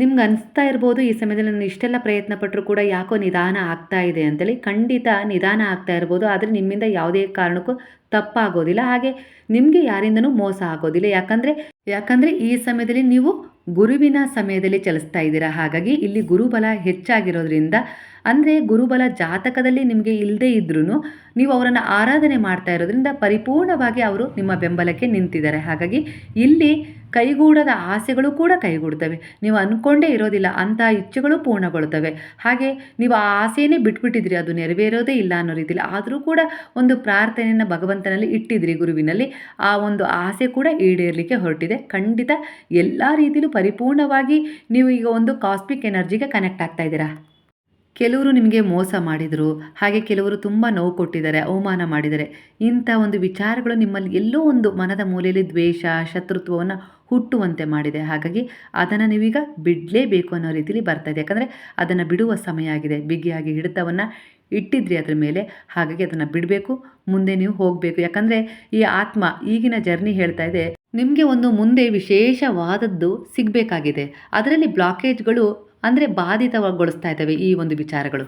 ನಿಮ್ಗೆ ಅನಿಸ್ತಾ ಇರ್ಬೋದು, ಈ ಸಮಯದಲ್ಲಿ ನಾನು ಇಷ್ಟೆಲ್ಲ ಪ್ರಯತ್ನ ಪಟ್ಟರು ಕೂಡ ಯಾಕೋ ನಿಧಾನ ಆಗ್ತಾ ಇದೆ ಅಂತೇಳಿ. ಖಂಡಿತ ನಿಧಾನ ಆಗ್ತಾ ಇರ್ಬೋದು, ಆದರೆ ನಿಮ್ಮಿಂದ ಯಾವುದೇ ಕಾರಣಕ್ಕೂ ತಪ್ಪಾಗೋದಿಲ್ಲ. ಹಾಗೆ ನಿಮಗೆ ಯಾರಿಂದನೂ ಮೋಸ ಆಗೋದಿಲ್ಲ. ಯಾಕಂದರೆ ಯಾಕಂದರೆ ಈ ಸಮಯದಲ್ಲಿ ನೀವು ಗುರುವಿನ ಸಮಯದಲ್ಲಿ ಚಲಿಸ್ತಾ ಇದ್ದೀರಾ. ಹಾಗಾಗಿ ಇಲ್ಲಿ ಗುರುಬಲ ಹೆಚ್ಚಾಗಿರೋದ್ರಿಂದ ಅಂದರೆ ಗುರುಬಲ ಜಾತಕದಲ್ಲಿ ನಿಮಗೆ ಇಲ್ಲದೇ ಇದ್ರೂ ನೀವು ಅವರನ್ನು ಆರಾಧನೆ ಮಾಡ್ತಾ ಇರೋದ್ರಿಂದ ಪರಿಪೂರ್ಣವಾಗಿ ಅವರು ನಿಮ್ಮ ಬೆಂಬಲಕ್ಕೆ ನಿಂತಿದ್ದಾರೆ. ಹಾಗಾಗಿ ಇಲ್ಲಿ ಕೈಗೂಡದ ಆಸೆಗಳು ಕೂಡ ಕೈಗೂಡ್ತವೆ. ನೀವು ಅಂದ್ಕೊಂಡೇ ಇರೋದಿಲ್ಲ, ಅಂಥ ಇಚ್ಛೆಗಳು ಪೂರ್ಣಗೊಳ್ತವೆ. ಹಾಗೆ ನೀವು ಆ ಆಸೆಯೇ ಬಿಟ್ಬಿಟ್ಟಿದ್ರಿ ಅದು ನೆರವೇರೋದೇ ಇಲ್ಲ ಅನ್ನೋ ರೀತಿಯಲ್ಲಿ ಆದರೂ ಕೂಡ ಒಂದು ಪ್ರಾರ್ಥನೆಯನ್ನು ಭಗವಂತನಲ್ಲಿ ಇಟ್ಟಿದ್ರಿ ಗುರುವಿನಲ್ಲಿ. ಆ ಒಂದು ಆಸೆ ಕೂಡ ಈಡೇರಲಿಕ್ಕೆ ಹೊರಟಿದೆ. ಖಂಡಿತ ಎಲ್ಲ ರೀತಿಯಲ್ಲೂ ಪರಿಪೂರ್ಣವಾಗಿ ನೀವು ಈಗ ಒಂದು ಕಾಸ್ಮಿಕ್ ಎನರ್ಜಿಗೆ ಕನೆಕ್ಟ್ ಆಗ್ತಾ ಇದ್ದೀರಾ? ಕೆಲವರು ನಿಮಗೆ ಮೋಸ ಮಾಡಿದರು, ಹಾಗೆ ಕೆಲವರು ತುಂಬ ನೋವು ಕೊಟ್ಟಿದ್ದಾರೆ, ಅವಮಾನ ಮಾಡಿದ್ದಾರೆ. ಇಂಥ ಒಂದು ವಿಚಾರಗಳು ನಿಮ್ಮಲ್ಲಿ ಎಲ್ಲೋ ಒಂದು ಮನದ ಮೂಲೆಯಲ್ಲಿ ದ್ವೇಷ, ಶತ್ರುತ್ವವನ್ನು ಹುಟ್ಟುವಂತೆ ಮಾಡಿದೆ. ಹಾಗಾಗಿ ಅದನ್ನು ನೀವೀಗ ಬಿಡಲೇಬೇಕು ಅನ್ನೋ ರೀತಿಯಲ್ಲಿ ಬರ್ತಾ ಇದೆ. ಯಾಕಂದರೆ ಅದನ್ನು ಬಿಡುವ ಸಮಯ ಆಗಿದೆ. ಬಿಗಿಯಾಗಿ ಹಿಡಿತವನ್ನು ಇಟ್ಟಿದ್ರಿ ಅದರ ಮೇಲೆ, ಹಾಗಾಗಿ ಅದನ್ನು ಬಿಡಬೇಕು, ಮುಂದೆ ನೀವು ಹೋಗಬೇಕು. ಯಾಕಂದರೆ ಈ ಆತ್ಮ ಈಗಿನ ಜರ್ನಿ ಹೇಳ್ತಾ ಇದೆ, ನಿಮಗೆ ಒಂದು ಮುಂದೆ ವಿಶೇಷವಾದದ್ದು ಸಿಗಬೇಕಾಗಿದೆ. ಅದರಲ್ಲಿ ಬ್ಲಾಕೇಜ್ಗಳು ಅಂದರೆ ಬಾಧಿತಗೊಳಿಸ್ತಾ ಇದ್ದಾವೆ ಈ ಒಂದು ವಿಚಾರಗಳು.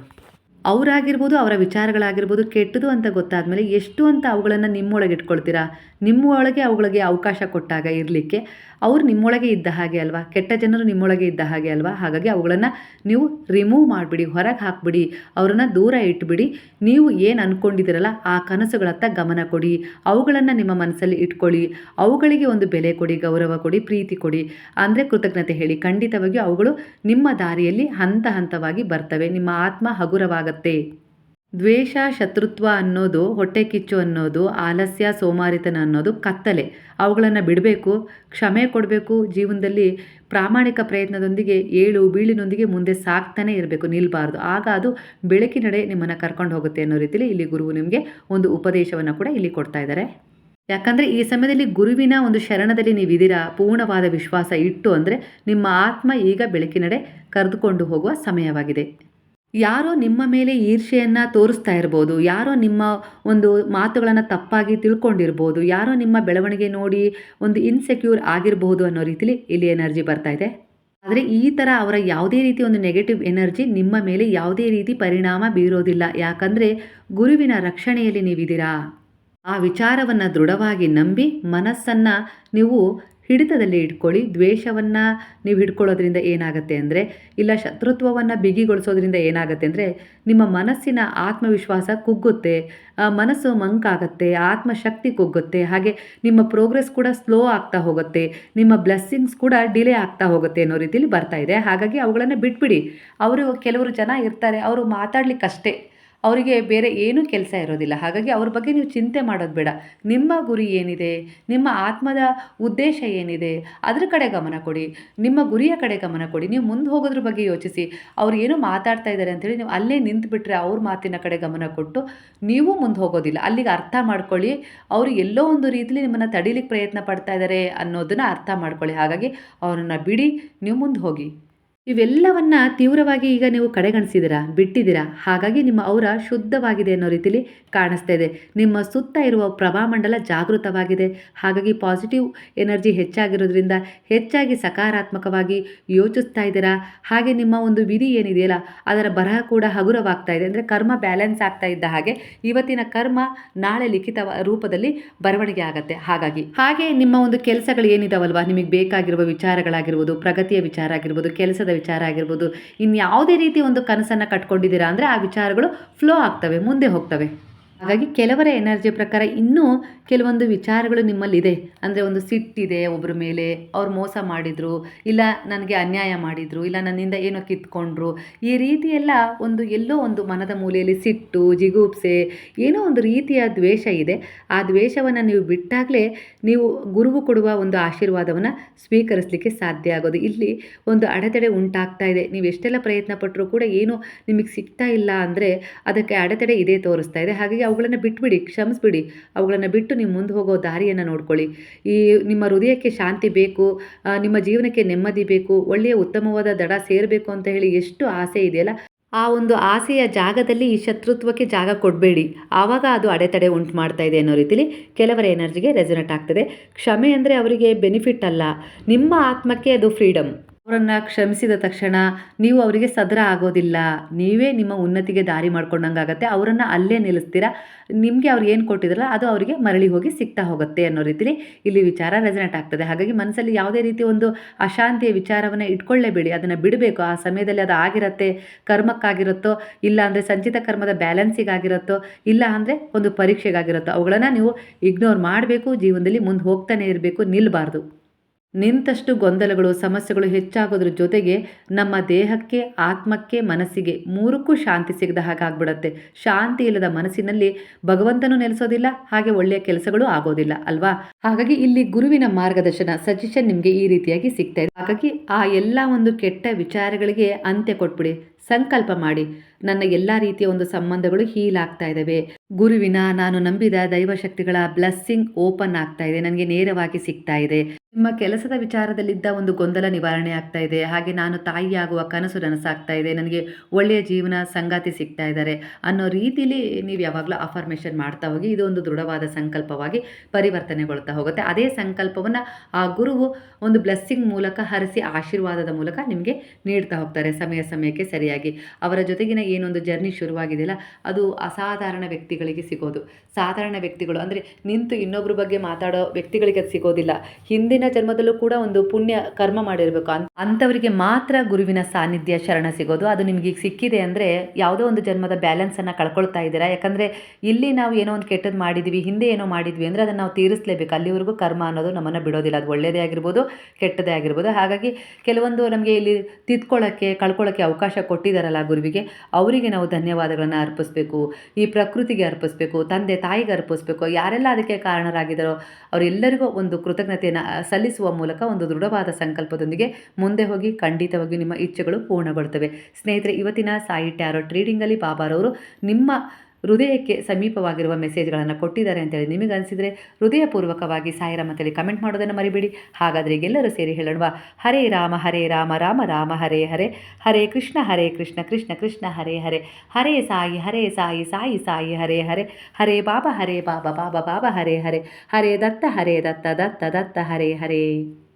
ಅವರಾಗಿರ್ಬೋದು, ಅವರ ವಿಚಾರಗಳಾಗಿರ್ಬೋದು, ಕೆಟ್ಟದು ಅಂತ ಗೊತ್ತಾದಮೇಲೆ ಎಷ್ಟು ಅಂತ ಅವುಗಳನ್ನು ನಿಮ್ಮೊಳಗೆ ಇಟ್ಕೊಳ್ತೀರಾ ನಿಮ್ಮೊಳಗೆ ಅವುಗಳಿಗೆ ಅವಕಾಶ ಕೊಟ್ಟಾಗ ಇರಲಿಕ್ಕೆ ಅವ್ರು ನಿಮ್ಮೊಳಗೆ ಇದ್ದ ಹಾಗೆ ಅಲ್ವಾ? ಕೆಟ್ಟ ಜನರು ನಿಮ್ಮೊಳಗೆ ಇದ್ದ ಹಾಗೆ ಅಲ್ವಾ? ಹಾಗಾಗಿ ಅವುಗಳನ್ನು ನೀವು ರಿಮೂವ್ ಮಾಡಿಬಿಡಿ, ಹೊರಗೆ ಹಾಕಿಬಿಡಿ, ಅವರನ್ನು ದೂರ ಇಟ್ಬಿಡಿ. ನೀವು ಏನು ಅಂದ್ಕೊಂಡಿದ್ದೀರಲ್ಲ ಆ ಕನಸುಗಳತ್ತ ಗಮನ ಕೊಡಿ. ಅವುಗಳನ್ನು ನಿಮ್ಮ ಮನಸ್ಸಲ್ಲಿ ಇಟ್ಕೊಳ್ಳಿ. ಅವುಗಳಿಗೆ ಒಂದು ಬೆಲೆ ಕೊಡಿ, ಗೌರವ ಕೊಡಿ, ಪ್ರೀತಿ ಕೊಡಿ. ಅಂದರೆ ಕೃತಜ್ಞತೆ ಹೇಳಿ. ಖಂಡಿತವಾಗಿಯೂ ಅವುಗಳು ನಿಮ್ಮ ದಾರಿಯಲ್ಲಿ ಹಂತ ಹಂತವಾಗಿ ಬರ್ತವೆ. ನಿಮ್ಮ ಆತ್ಮ ಹಗುರವಾಗತ್ತೆ. ದ್ವೇಷ, ಶತ್ರುತ್ವ ಅನ್ನೋದು, ಹೊಟ್ಟೆ ಕಿಚ್ಚು ಅನ್ನೋದು, ಆಲಸ್ಯ, ಸೋಮಾರಿತನ ಅನ್ನೋದು ಕತ್ತಲೆ. ಅವುಗಳನ್ನು ಬಿಡಬೇಕು, ಕ್ಷಮೆ ಕೊಡಬೇಕು, ಜೀವನದಲ್ಲಿ ಪ್ರಾಮಾಣಿಕ ಪ್ರಯತ್ನದೊಂದಿಗೆ, ಏಳು ಬೀಳಿನೊಂದಿಗೆ ಮುಂದೆ ಸಾಕ್ತಾನೆ ಇರಬೇಕು, ನಿಲ್ಬಾರ್ದು. ಆಗ ಅದು ಬೆಳಕಿನಡೆ ನಿಮ್ಮನ್ನು ಕರ್ಕೊಂಡು ಹೋಗುತ್ತೆ ಅನ್ನೋ ರೀತಿಯಲ್ಲಿ ಇಲ್ಲಿ ಗುರುವು ನಿಮಗೆ ಒಂದು ಉಪದೇಶವನ್ನು ಕೂಡ ಇಲ್ಲಿ ಕೊಡ್ತಾ ಇದ್ದಾರೆ. ಯಾಕಂದರೆ ಈ ಸಮಯದಲ್ಲಿ ಗುರುವಿನ ಒಂದು ಶರಣದಲ್ಲಿ ನೀವಿದ್ದೀರಾ, ಪೂರ್ಣವಾದ ವಿಶ್ವಾಸ ಇಟ್ಟು ಅಂದರೆ ನಿಮ್ಮ ಆತ್ಮ ಈಗ ಬೆಳಕಿನಡೆ ಕರೆದುಕೊಂಡು ಹೋಗುವ ಸಮಯವಾಗಿದೆ. ಯಾರೋ ನಿಮ್ಮ ಮೇಲೆ ಈರ್ಷೆಯನ್ನು ತೋರಿಸ್ತಾ ಇರ್ಬೋದು, ಯಾರೋ ನಿಮ್ಮ ಒಂದು ಮಾತುಗಳನ್ನು ತಪ್ಪಾಗಿ ತಿಳ್ಕೊಂಡಿರ್ಬೋದು, ಯಾರೋ ನಿಮ್ಮ ಬೆಳವಣಿಗೆ ನೋಡಿ ಒಂದು ಇನ್ಸೆಕ್ಯೂರ್ ಆಗಿರಬಹುದು ಅನ್ನೋ ರೀತಿಲಿ ಇಲ್ಲಿ ಎನರ್ಜಿ ಬರ್ತಾ ಇದೆ. ಆದರೆ ಈ ಥರ ಅವರ ಯಾವುದೇ ರೀತಿ ಒಂದು ನೆಗೆಟಿವ್ ಎನರ್ಜಿ ನಿಮ್ಮ ಮೇಲೆ ಯಾವುದೇ ರೀತಿ ಪರಿಣಾಮ ಬೀರೋದಿಲ್ಲ. ಯಾಕಂದರೆ ಗುರುವಿನ ರಕ್ಷಣೆಯಲ್ಲಿ ನೀವಿದ್ದೀರಾ? ಆ ವಿಚಾರವನ್ನು ದೃಢವಾಗಿ ನಂಬಿ ಮನಸ್ಸನ್ನು ನೀವು ಹಿಡಿತದಲ್ಲಿ ಇಟ್ಕೊಳ್ಳಿ. ದ್ವೇಷವನ್ನು ನೀವು ಹಿಡ್ಕೊಳ್ಳೋದ್ರಿಂದ ಏನಾಗುತ್ತೆ ಅಂದರೆ, ಇಲ್ಲ ಶತ್ರುತ್ವವನ್ನು ಬಿಗಿಗೊಳಿಸೋದ್ರಿಂದ ಏನಾಗುತ್ತೆ ಅಂದರೆ, ನಿಮ್ಮ ಮನಸ್ಸಿನ ಆತ್ಮವಿಶ್ವಾಸ ಕುಗ್ಗುತ್ತೆ ಮನಸ್ಸು ಮಂಕಾಗತ್ತೆ, ಆತ್ಮಶಕ್ತಿ ಕುಗ್ಗುತ್ತೆ, ಹಾಗೆ ನಿಮ್ಮ ಪ್ರೋಗ್ರೆಸ್ ಕೂಡ ಸ್ಲೋ ಆಗ್ತಾ ಹೋಗುತ್ತೆ, ನಿಮ್ಮ ಬ್ಲೆಸ್ಸಿಂಗ್ಸ್ ಕೂಡ ಡಿಲೇ ಆಗ್ತಾ ಹೋಗುತ್ತೆ ಅನ್ನೋ ರೀತಿಯಲ್ಲಿ ಬರ್ತಾ ಇದೆ. ಹಾಗಾಗಿ ಅವುಗಳನ್ನು ಬಿಟ್ಬಿಡಿ. ಅವರು ಕೆಲವರು ಜನ ಇರ್ತಾರೆ, ಅವರು ಮಾತಾಡ್ಲಿಕ್ಕಷ್ಟೇ. ಅವರಿಗೆ ಬೇರೆ ಏನೂ ಕೆಲಸ ಇರೋದಿಲ್ಲ. ಹಾಗಾಗಿ ಅವ್ರ ಬಗ್ಗೆ ನೀವು ಚಿಂತೆ ಮಾಡೋದು ಬೇಡ. ನಿಮ್ಮ ಗುರಿ ಏನಿದೆ? ನಿಮ್ಮ ಆತ್ಮದ ಉದ್ದೇಶ ಏನಿದೆ? ಅದ್ರ ಕಡೆ ಗಮನ ಕೊಡಿ. ನಿಮ್ಮ ಗುರಿಯ ಕಡೆ ಗಮನ ಕೊಡಿ. ನೀವು ಮುಂದೆ ಹೋಗೋದ್ರ ಬಗ್ಗೆ ಯೋಚಿಸಿ. ಅವ್ರು ಏನು ಮಾತಾಡ್ತಾ ಇದ್ದಾರೆ ಅಂತೇಳಿ ನೀವು ಅಲ್ಲೇ ನಿಂತುಬಿಟ್ರೆ ಅವ್ರ ಮಾತಿನ ಕಡೆ ಗಮನ ಕೊಟ್ಟು ನೀವು ಮುಂದೆ ಹೋಗೋದಿಲ್ಲ. ಅಲ್ಲಿಗೆ ಅರ್ಥ ಮಾಡ್ಕೊಳ್ಳಿ. ಅವರು ಎಲ್ಲೋ ಒಂದು ರೀತಿಲಿ ನಿಮ್ಮನ್ನು ತಡೀಲಿಕ್ಕೆ ಪ್ರಯತ್ನ ಪಡ್ತಾ ಇದ್ದಾರೆ ಅನ್ನೋದನ್ನು ಅರ್ಥ ಮಾಡ್ಕೊಳ್ಳಿ. ಹಾಗಾಗಿ ಅವರನ್ನು ಬಿಡಿ. ನೀವು ಮುಂದೆ ಹೋಗಿ. ಇವೆಲ್ಲವನ್ನ ತೀವ್ರವಾಗಿ ಈಗ ನೀವು ಕಡೆಗಣಿಸಿದಿರಾ ಬಿಟ್ಟಿದ್ದೀರಾ? ಹಾಗಾಗಿ ನಿಮ್ಮ ಔರ ಶುದ್ಧವಾಗಿದೆ ಅನ್ನೋ ರೀತಿಲಿ ಕಾಣಿಸ್ತಾ ಇದೆ. ನಿಮ್ಮ ಸುತ್ತ ಇರುವ ಪ್ರಭಾಮಂಡಲ ಜಾಗೃತವಾಗಿದೆ. ಹಾಗಾಗಿ ಪಾಸಿಟಿವ್ ಎನರ್ಜಿ ಹೆಚ್ಚಾಗಿರೋದ್ರಿಂದ ಹೆಚ್ಚಾಗಿ ಸಕಾರಾತ್ಮಕವಾಗಿ ಯೋಚಿಸ್ತಾ ಇದ್ದೀರಾ? ಹಾಗೆ ನಿಮ್ಮ ಒಂದು ವಿಧಿ ಏನಿದೆಯಲ್ಲ, ಅದರ ಬರಹ ಕೂಡ ಹಗುರವಾಗ್ತಾ ಇದೆ. ಅಂದರೆ ಕರ್ಮ ಬ್ಯಾಲೆನ್ಸ್ ಆಗ್ತಾ ಇದ್ದ ಹಾಗೆ ಇವತ್ತಿನ ಕರ್ಮ ನಾಳೆ ಲಿಖಿತ ರೂಪದಲ್ಲಿ ಬರವಣಿಗೆ ಆಗುತ್ತೆ. ಹಾಗಾಗಿ ಹಾಗೆ ನಿಮ್ಮ ಒಂದು ಕೆಲಸಗಳು ಏನಿದಾವಲ್ವಾ? ನಿಮಗೆ ಬೇಕಾಗಿರುವ ವಿಚಾರಗಳಾಗಿರ್ಬೋದು, ಪ್ರಗತಿಯ ವಿಚಾರ ಆಗಿರ್ಬೋದು, ಕೆಲಸದ ವಿಚಾರ ಆಗಿರ್ಬೋದು. ಇನ್ಯಾವುದೇ ರೀತಿ ಒಂದು ಕನಸನ್ನು ಕಟ್ಕೊಂಡಿದ್ದೀರಾ ಅಂದರೆ ಆ ವಿಚಾರಗಳು ಫ್ಲೋ ಆಗ್ತವೆ ಮುಂದೆ ಹೋಗ್ತವೆ. ಹಾಗಾಗಿ ಕೆಲವರ ಎನರ್ಜಿ ಪ್ರಕಾರ ಇನ್ನೂ ಕೆಲವೊಂದು ವಿಚಾರಗಳು ನಿಮ್ಮಲ್ಲಿದೆ. ಅಂದರೆ ಒಂದು ಸಿಟ್ಟಿದೆ ಒಬ್ಬರ ಮೇಲೆ, ಅವ್ರು ಮೋಸ ಮಾಡಿದರು, ಇಲ್ಲ ನನಗೆ ಅನ್ಯಾಯ ಮಾಡಿದರು, ಇಲ್ಲ ನನ್ನಿಂದ ಏನೋ ಕಿತ್ಕೊಂಡ್ರು. ಈ ರೀತಿಯೆಲ್ಲ ಒಂದು ಎಲ್ಲೋ ಒಂದು ಮನದ ಮೂಲೆಯಲ್ಲಿ ಸಿಟ್ಟು, ಜಿಗುಪ್ಸೆ, ಏನೋ ಒಂದು ರೀತಿಯ ದ್ವೇಷ ಇದೆ. ಆ ದ್ವೇಷವನ್ನು ನೀವು ಬಿಟ್ಟಾಗಲೇ ನೀವು ಗುರುವು ಕೊಡುವ ಒಂದು ಆಶೀರ್ವಾದವನ್ನು ಸ್ವೀಕರಿಸಲಿಕ್ಕೆ ಸಾಧ್ಯ ಆಗೋದು. ಇಲ್ಲಿ ಒಂದು ಅಡೆತಡೆ ಉಂಟಾಗ್ತಾ ಇದೆ. ನೀವು ಎಷ್ಟೆಲ್ಲ ಪ್ರಯತ್ನ ಪಟ್ಟರೂ ಕೂಡ ಏನು ನಿಮಗೆ ಸಿಗ್ತಾ ಇಲ್ಲ ಅಂದರೆ ಅದಕ್ಕೆ ಅಡೆತಡೆ ಇದೇ ತೋರಿಸ್ತಾ ಇದೆ. ಹಾಗಾಗಿ ಅವುಗಳನ್ನು ಬಿಟ್ಬಿಡಿ, ಕ್ಷಮಿಸ್ಬಿಡಿ. ಅವುಗಳನ್ನು ಬಿಟ್ಟು ನೀವು ಮುಂದೆ ಹೋಗೋ ದಾರಿಯನ್ನು ನೋಡ್ಕೊಳ್ಳಿ. ಈ ನಿಮ್ಮ ಹೃದಯಕ್ಕೆ ಶಾಂತಿ ಬೇಕು ನಿಮ್ಮ ಜೀವನಕ್ಕೆ ನೆಮ್ಮದಿ ಬೇಕು, ಒಳ್ಳೆಯ ಉತ್ತಮವಾದ ದಡ ಸೇರಬೇಕು ಅಂತ ಹೇಳಿ ಎಷ್ಟು ಆಸೆ ಇದೆಯಲ್ಲ, ಆ ಒಂದು ಆಸೆಯ ಜಾಗದಲ್ಲಿ ಈ ಶತ್ರುತ್ವಕ್ಕೆ ಜಾಗ ಕೊಡಬೇಡಿ. ಆವಾಗ ಅದು ಅಡೆತಡೆ ಉಂಟು ಮಾಡ್ತಾ ಇದೆ ಅನ್ನೋ ರೀತಿಲಿ ಕೆಲವರ ಎನರ್ಜಿಗೆ ರೆಸೊನೇಟ್ ಆಗ್ತದೆ. ಕ್ಷಮೆ ಅಂದರೆ ಅವರಿಗೆ ಬೆನಿಫಿಟ್ ಅಲ್ಲ. ನಿಮ್ಮ ಆತ್ಮಕ್ಕೆ ಅದು ಫ್ರೀಡಮ್ ಅವರನ್ನು ಕ್ಷಮಿಸಿದ ತಕ್ಷಣ ನೀವು ಅವರಿಗೆ ಸದರ ಆಗೋದಿಲ್ಲ. ನೀವೇ ನಿಮ್ಮ ಉನ್ನತಿಗೆ ದಾರಿ ಮಾಡ್ಕೊಂಡಂಗಾಗತ್ತೆ ಅವರನ್ನು ಅಲ್ಲೇ ನಿಲ್ಲಿಸ್ತೀರಾ? ನಿಮಗೆ ಅವ್ರು ಏನು ಕೊಟ್ಟಿದ್ರಲ್ಲ, ಅದು ಅವರಿಗೆ ಮರಳಿ ಹೋಗಿ ಸಿಗ್ತಾ ಹೋಗುತ್ತೆ ಅನ್ನೋ ರೀತಿಲಿ ಇಲ್ಲಿ ವಿಚಾರ ರೆಸನೆಟ್ ಆಗ್ತದೆ. ಹಾಗಾಗಿ ಮನಸ್ಸಲ್ಲಿ ಯಾವುದೇ ರೀತಿ ಒಂದು ಅಶಾಂತಿಯ ವಿಚಾರವನ್ನು ಇಟ್ಕೊಳ್ಳೇಬೇಡಿ. ಅದನ್ನು ಬಿಡಬೇಕು. ಆ ಸಮಯದಲ್ಲಿ ಅದು ಆಗಿರತ್ತೆ, ಕರ್ಮಕ್ಕಾಗಿರುತ್ತೋ, ಇಲ್ಲ ಅಂದರೆ ಸಂಚಿತ ಕರ್ಮದ ಬ್ಯಾಲೆನ್ಸಿಗಾಗಿರುತ್ತೋ, ಇಲ್ಲ ಅಂದರೆ ಒಂದು ಪರೀಕ್ಷೆಗಾಗಿರುತ್ತೋ, ಅವುಗಳನ್ನು ನೀವು ಇಗ್ನೋರ್ ಮಾಡಬೇಕು, ಜೀವನದಲ್ಲಿ ಮುಂದೆ ಹೋಗ್ತಾನೆ ಇರಬೇಕು ನಿಲ್ಲಬಾರ್ದು ನಿಂತಷ್ಟು ಗೊಂದಲಗಳು, ಸಮಸ್ಯೆಗಳು ಹೆಚ್ಚಾಗೋದ್ರ ಜೊತೆಗೆ ನಮ್ಮ ದೇಹಕ್ಕೆ, ಆತ್ಮಕ್ಕೆ, ಮನಸ್ಸಿಗೆ ಮೂರಕ್ಕೂ ಶಾಂತಿ ಸಿಗದ ಹಾಗೆ ಆಗ್ಬಿಡತ್ತೆ ಶಾಂತಿ ಇಲ್ಲದ ಮನಸ್ಸಿನಲ್ಲಿ ಭಗವಂತನು ನೆಲೆಸೋದಿಲ್ಲ, ಹಾಗೆ ಒಳ್ಳೆಯ ಕೆಲಸಗಳು ಆಗೋದಿಲ್ಲ, ಅಲ್ವಾ? ಹಾಗಾಗಿ ಇಲ್ಲಿ ಗುರುವಿನ ಮಾರ್ಗದರ್ಶನ, ಸಜೆಷನ್ ನಿಮಗೆ ಈ ರೀತಿಯಾಗಿ ಸಿಗ್ತಾ ಇದೆ. ಹಾಗಾಗಿ ಆ ಎಲ್ಲ ಒಂದು ಕೆಟ್ಟ ವಿಚಾರಗಳಿಗೆ ಅಂತ್ಯ ಕೊಟ್ಬಿಡಿ. ಸಂಕಲ್ಪ ಮಾಡಿ. ನನ್ನ ಎಲ್ಲ ರೀತಿಯ ಒಂದು ಸಂಬಂಧಗಳು ಹೀಲ್ ಆಗ್ತಾ ಇದ್ದಾವೆ ಗುರುವಿನ ನಾನು ನಂಬಿದ ದೈವಶಕ್ತಿಗಳ ಬ್ಲೆಸ್ಸಿಂಗ್ ಓಪನ್ ಆಗ್ತಾ ಇದೆ. ನನಗೆ ನೇರವಾಗಿ ಸಿಗ್ತಾ ಇದೆ. ನಿಮ್ಮ ಕೆಲಸದ ವಿಚಾರದಲ್ಲಿದ್ದ ಒಂದು ಗೊಂದಲ ನಿವಾರಣೆ ಆಗ್ತಾ ಇದೆ. ಹಾಗೆ ನಾನು ತಾಯಿಯಾಗುವ ಕನಸು ನನಸಾಗ್ತಾ ಇದೆ. ನನಗೆ ಒಳ್ಳೆಯ ಜೀವನ ಸಂಗಾತಿ ಸಿಗ್ತಾ ಇದ್ದಾರೆ. ಅನ್ನೋ ರೀತಿಲಿ ನೀವು ಯಾವಾಗಲೂ ಅಫರ್ಮೇಷನ್ ಮಾಡ್ತಾ ಹೋಗಿ, ಇದು ಒಂದು ದೃಢವಾದ ಸಂಕಲ್ಪವಾಗಿ ಪರಿವರ್ತನೆಗೊಳ್ತಾ ಹೋಗುತ್ತೆ. ಅದೇ ಸಂಕಲ್ಪವನ್ನು ಆ ಗುರುವು ಒಂದು ಬ್ಲೆಸ್ಸಿಂಗ್ ಮೂಲಕ ಹರಿಸಿ ಆಶೀರ್ವಾದದ ಮೂಲಕ ನಿಮಗೆ ನೀಡ್ತಾ ಹೋಗ್ತಾರೆ. ಸಮಯ ಸಮಯಕ್ಕೆ ಸರಿಯಾಗಿ. ಅವರ ಜೊತೆಗಿನ ಏನೊಂದು ಜರ್ನಿ ಶುರುವಾಗಿದೆಯಲ್ಲ, ಅದು ಅಸಾಧಾರಣ ವ್ಯಕ್ತಿಗಳಿಗೆ ಸಿಗೋದು. ಸಾಧಾರಣ ವ್ಯಕ್ತಿಗಳು ಅಂದರೆ ನಿಂತು ಇನ್ನೊಬ್ಬರ ಬಗ್ಗೆ ಮಾತಾಡೋ ವ್ಯಕ್ತಿಗಳಿಗೆ ಅದು ಸಿಗೋದಿಲ್ಲ. ಹಿಂದಿನ ಜನ್ಮದಲ್ಲೂ ಕೂಡ ಒಂದು ಪುಣ್ಯ ಕರ್ಮ ಮಾಡಿರಬೇಕು. ಅಂತ ಅಂಥವರಿಗೆ ಮಾತ್ರ ಗುರುವಿನ ಸಾನ್ನಿಧ್ಯ ಶರಣ ಸಿಗೋದು. ಅದು ನಿಮಗೆ ಈಗ ಸಿಕ್ಕಿದೆ ಅಂದರೆ ಯಾವುದೋ ಒಂದು ಜನ್ಮದ ಬ್ಯಾಲೆನ್ಸನ್ನು ಕಳ್ಕೊಳ್ತಾ ಇದ್ದೀರಾ? ಯಾಕಂದರೆ ಇಲ್ಲಿ ನಾವು ಏನೋ ಒಂದು ಕೆಟ್ಟದ್ದು ಮಾಡಿದ್ವಿ, ಹಿಂದೆ ಏನೋ ಮಾಡಿದ್ವಿ ಅಂದರೆ ಅದನ್ನು ನಾವು ತೀರಿಸಲೇಬೇಕು. ಅಲ್ಲಿವರೆಗೂ ಕರ್ಮ ಅನ್ನೋದು ನಮ್ಮನ್ನು ಬಿಡೋದಿಲ್ಲ. ಅದು ಒಳ್ಳೆಯದೇ ಆಗಿರ್ಬೋದು, ಕೆಟ್ಟದೇ ಆಗಿರ್ಬೋದು. ಹಾಗಾಗಿ ಕೆಲವೊಂದು ನಮಗೆ ಇಲ್ಲಿ ತಿದ್ಕೊಳ್ಳೋಕ್ಕೆ ಕಳ್ಕೊಳ್ಳೋಕ್ಕೆ ಅವಕಾಶ ಕೊಟ್ಟಿದ್ದಾರಲ್ಲ ಗುರುವಿಗೆ ಅವರಿಗೆ ನಾವು ಧನ್ಯವಾದಗಳನ್ನು ಅರ್ಪಿಸ್ಬೇಕು, ಈ ಪ್ರಕೃತಿಗೆ ಅರ್ಪಿಸ್ಬೇಕು, ತಂದೆ ತಾಯಿಗೆ ಅರ್ಪಿಸ್ಬೇಕು, ಯಾರೆಲ್ಲ ಅದಕ್ಕೆ ಕಾರಣರಾಗಿದ್ದಾರೋ ಅವರೆಲ್ಲರಿಗೂ ಒಂದು ಕೃತಜ್ಞತೆಯನ್ನು ಸಲ್ಲಿಸುವ ಮೂಲಕ ಒಂದು ದೃಢವಾದ ಸಂಕಲ್ಪದೊಂದಿಗೆ ಮುಂದೆ ಹೋಗಿ ಖಂಡಿತವಾಗಿ ನಿಮ್ಮ ಇಚ್ಛೆಗಳು ಪೂರ್ಣಗೊಳ್ತವೆ. ಸ್ನೇಹಿತರೆ, ಇವತ್ತಿನ ಸಾಯಿ ಟ್ಯಾರೋ ಟ್ರೀಡಿಂಗಲ್ಲಿ ಬಾಬಾರವರು ನಿಮ್ಮ ಹೃದಯಕ್ಕೆ ಸಮೀಪವಾಗಿರುವ ಮೆಸೇಜ್ಗಳನ್ನು ಕೊಟ್ಟಿದ್ದಾರೆ ಅಂತೇಳಿ ನಿಮಗೆ ಅನಿಸಿದರೆ ಹೃದಯಪೂರ್ವಕವಾಗಿ ಸಾಯಿರ ಅಂತೇಳಿ ಕಮೆಂಟ್ ಮಾಡೋದನ್ನು ಮರಿಬೇಡಿ. ಹಾಗಾದರೆ ಈಗೆಲ್ಲರೂ ಸೇರಿ ಹೇಳೋಣ ಹರೇ ರಾಮ ಹರೇ ರಾಮ ರಾಮ ರಾಮ, ಹರೇ ಹರೇ ಹರೇ ಕೃಷ್ಣ ಹರೇ ಕೃಷ್ಣ ಕೃಷ್ಣ ಕೃಷ್ಣ, ಹರೇ ಹರೇ ಹರೇ ಸಾಯಿ ಹರೇ ಸಾಯಿ ಸಾಯಿ ಸಾಯಿ, ಹರೇ ಹರೇ ಹರೇ ಬಾಬಾ ಹರೇ ಬಾಬಾ ಬಾಬಾ ಬಾಬಾ, ಹರೇ ಹರೇ ಹರೇ ದತ್ತ ಹರೇ ದತ್ತ ದತ್ತ ದತ್ತ, ಹರೇ ಹರೇ.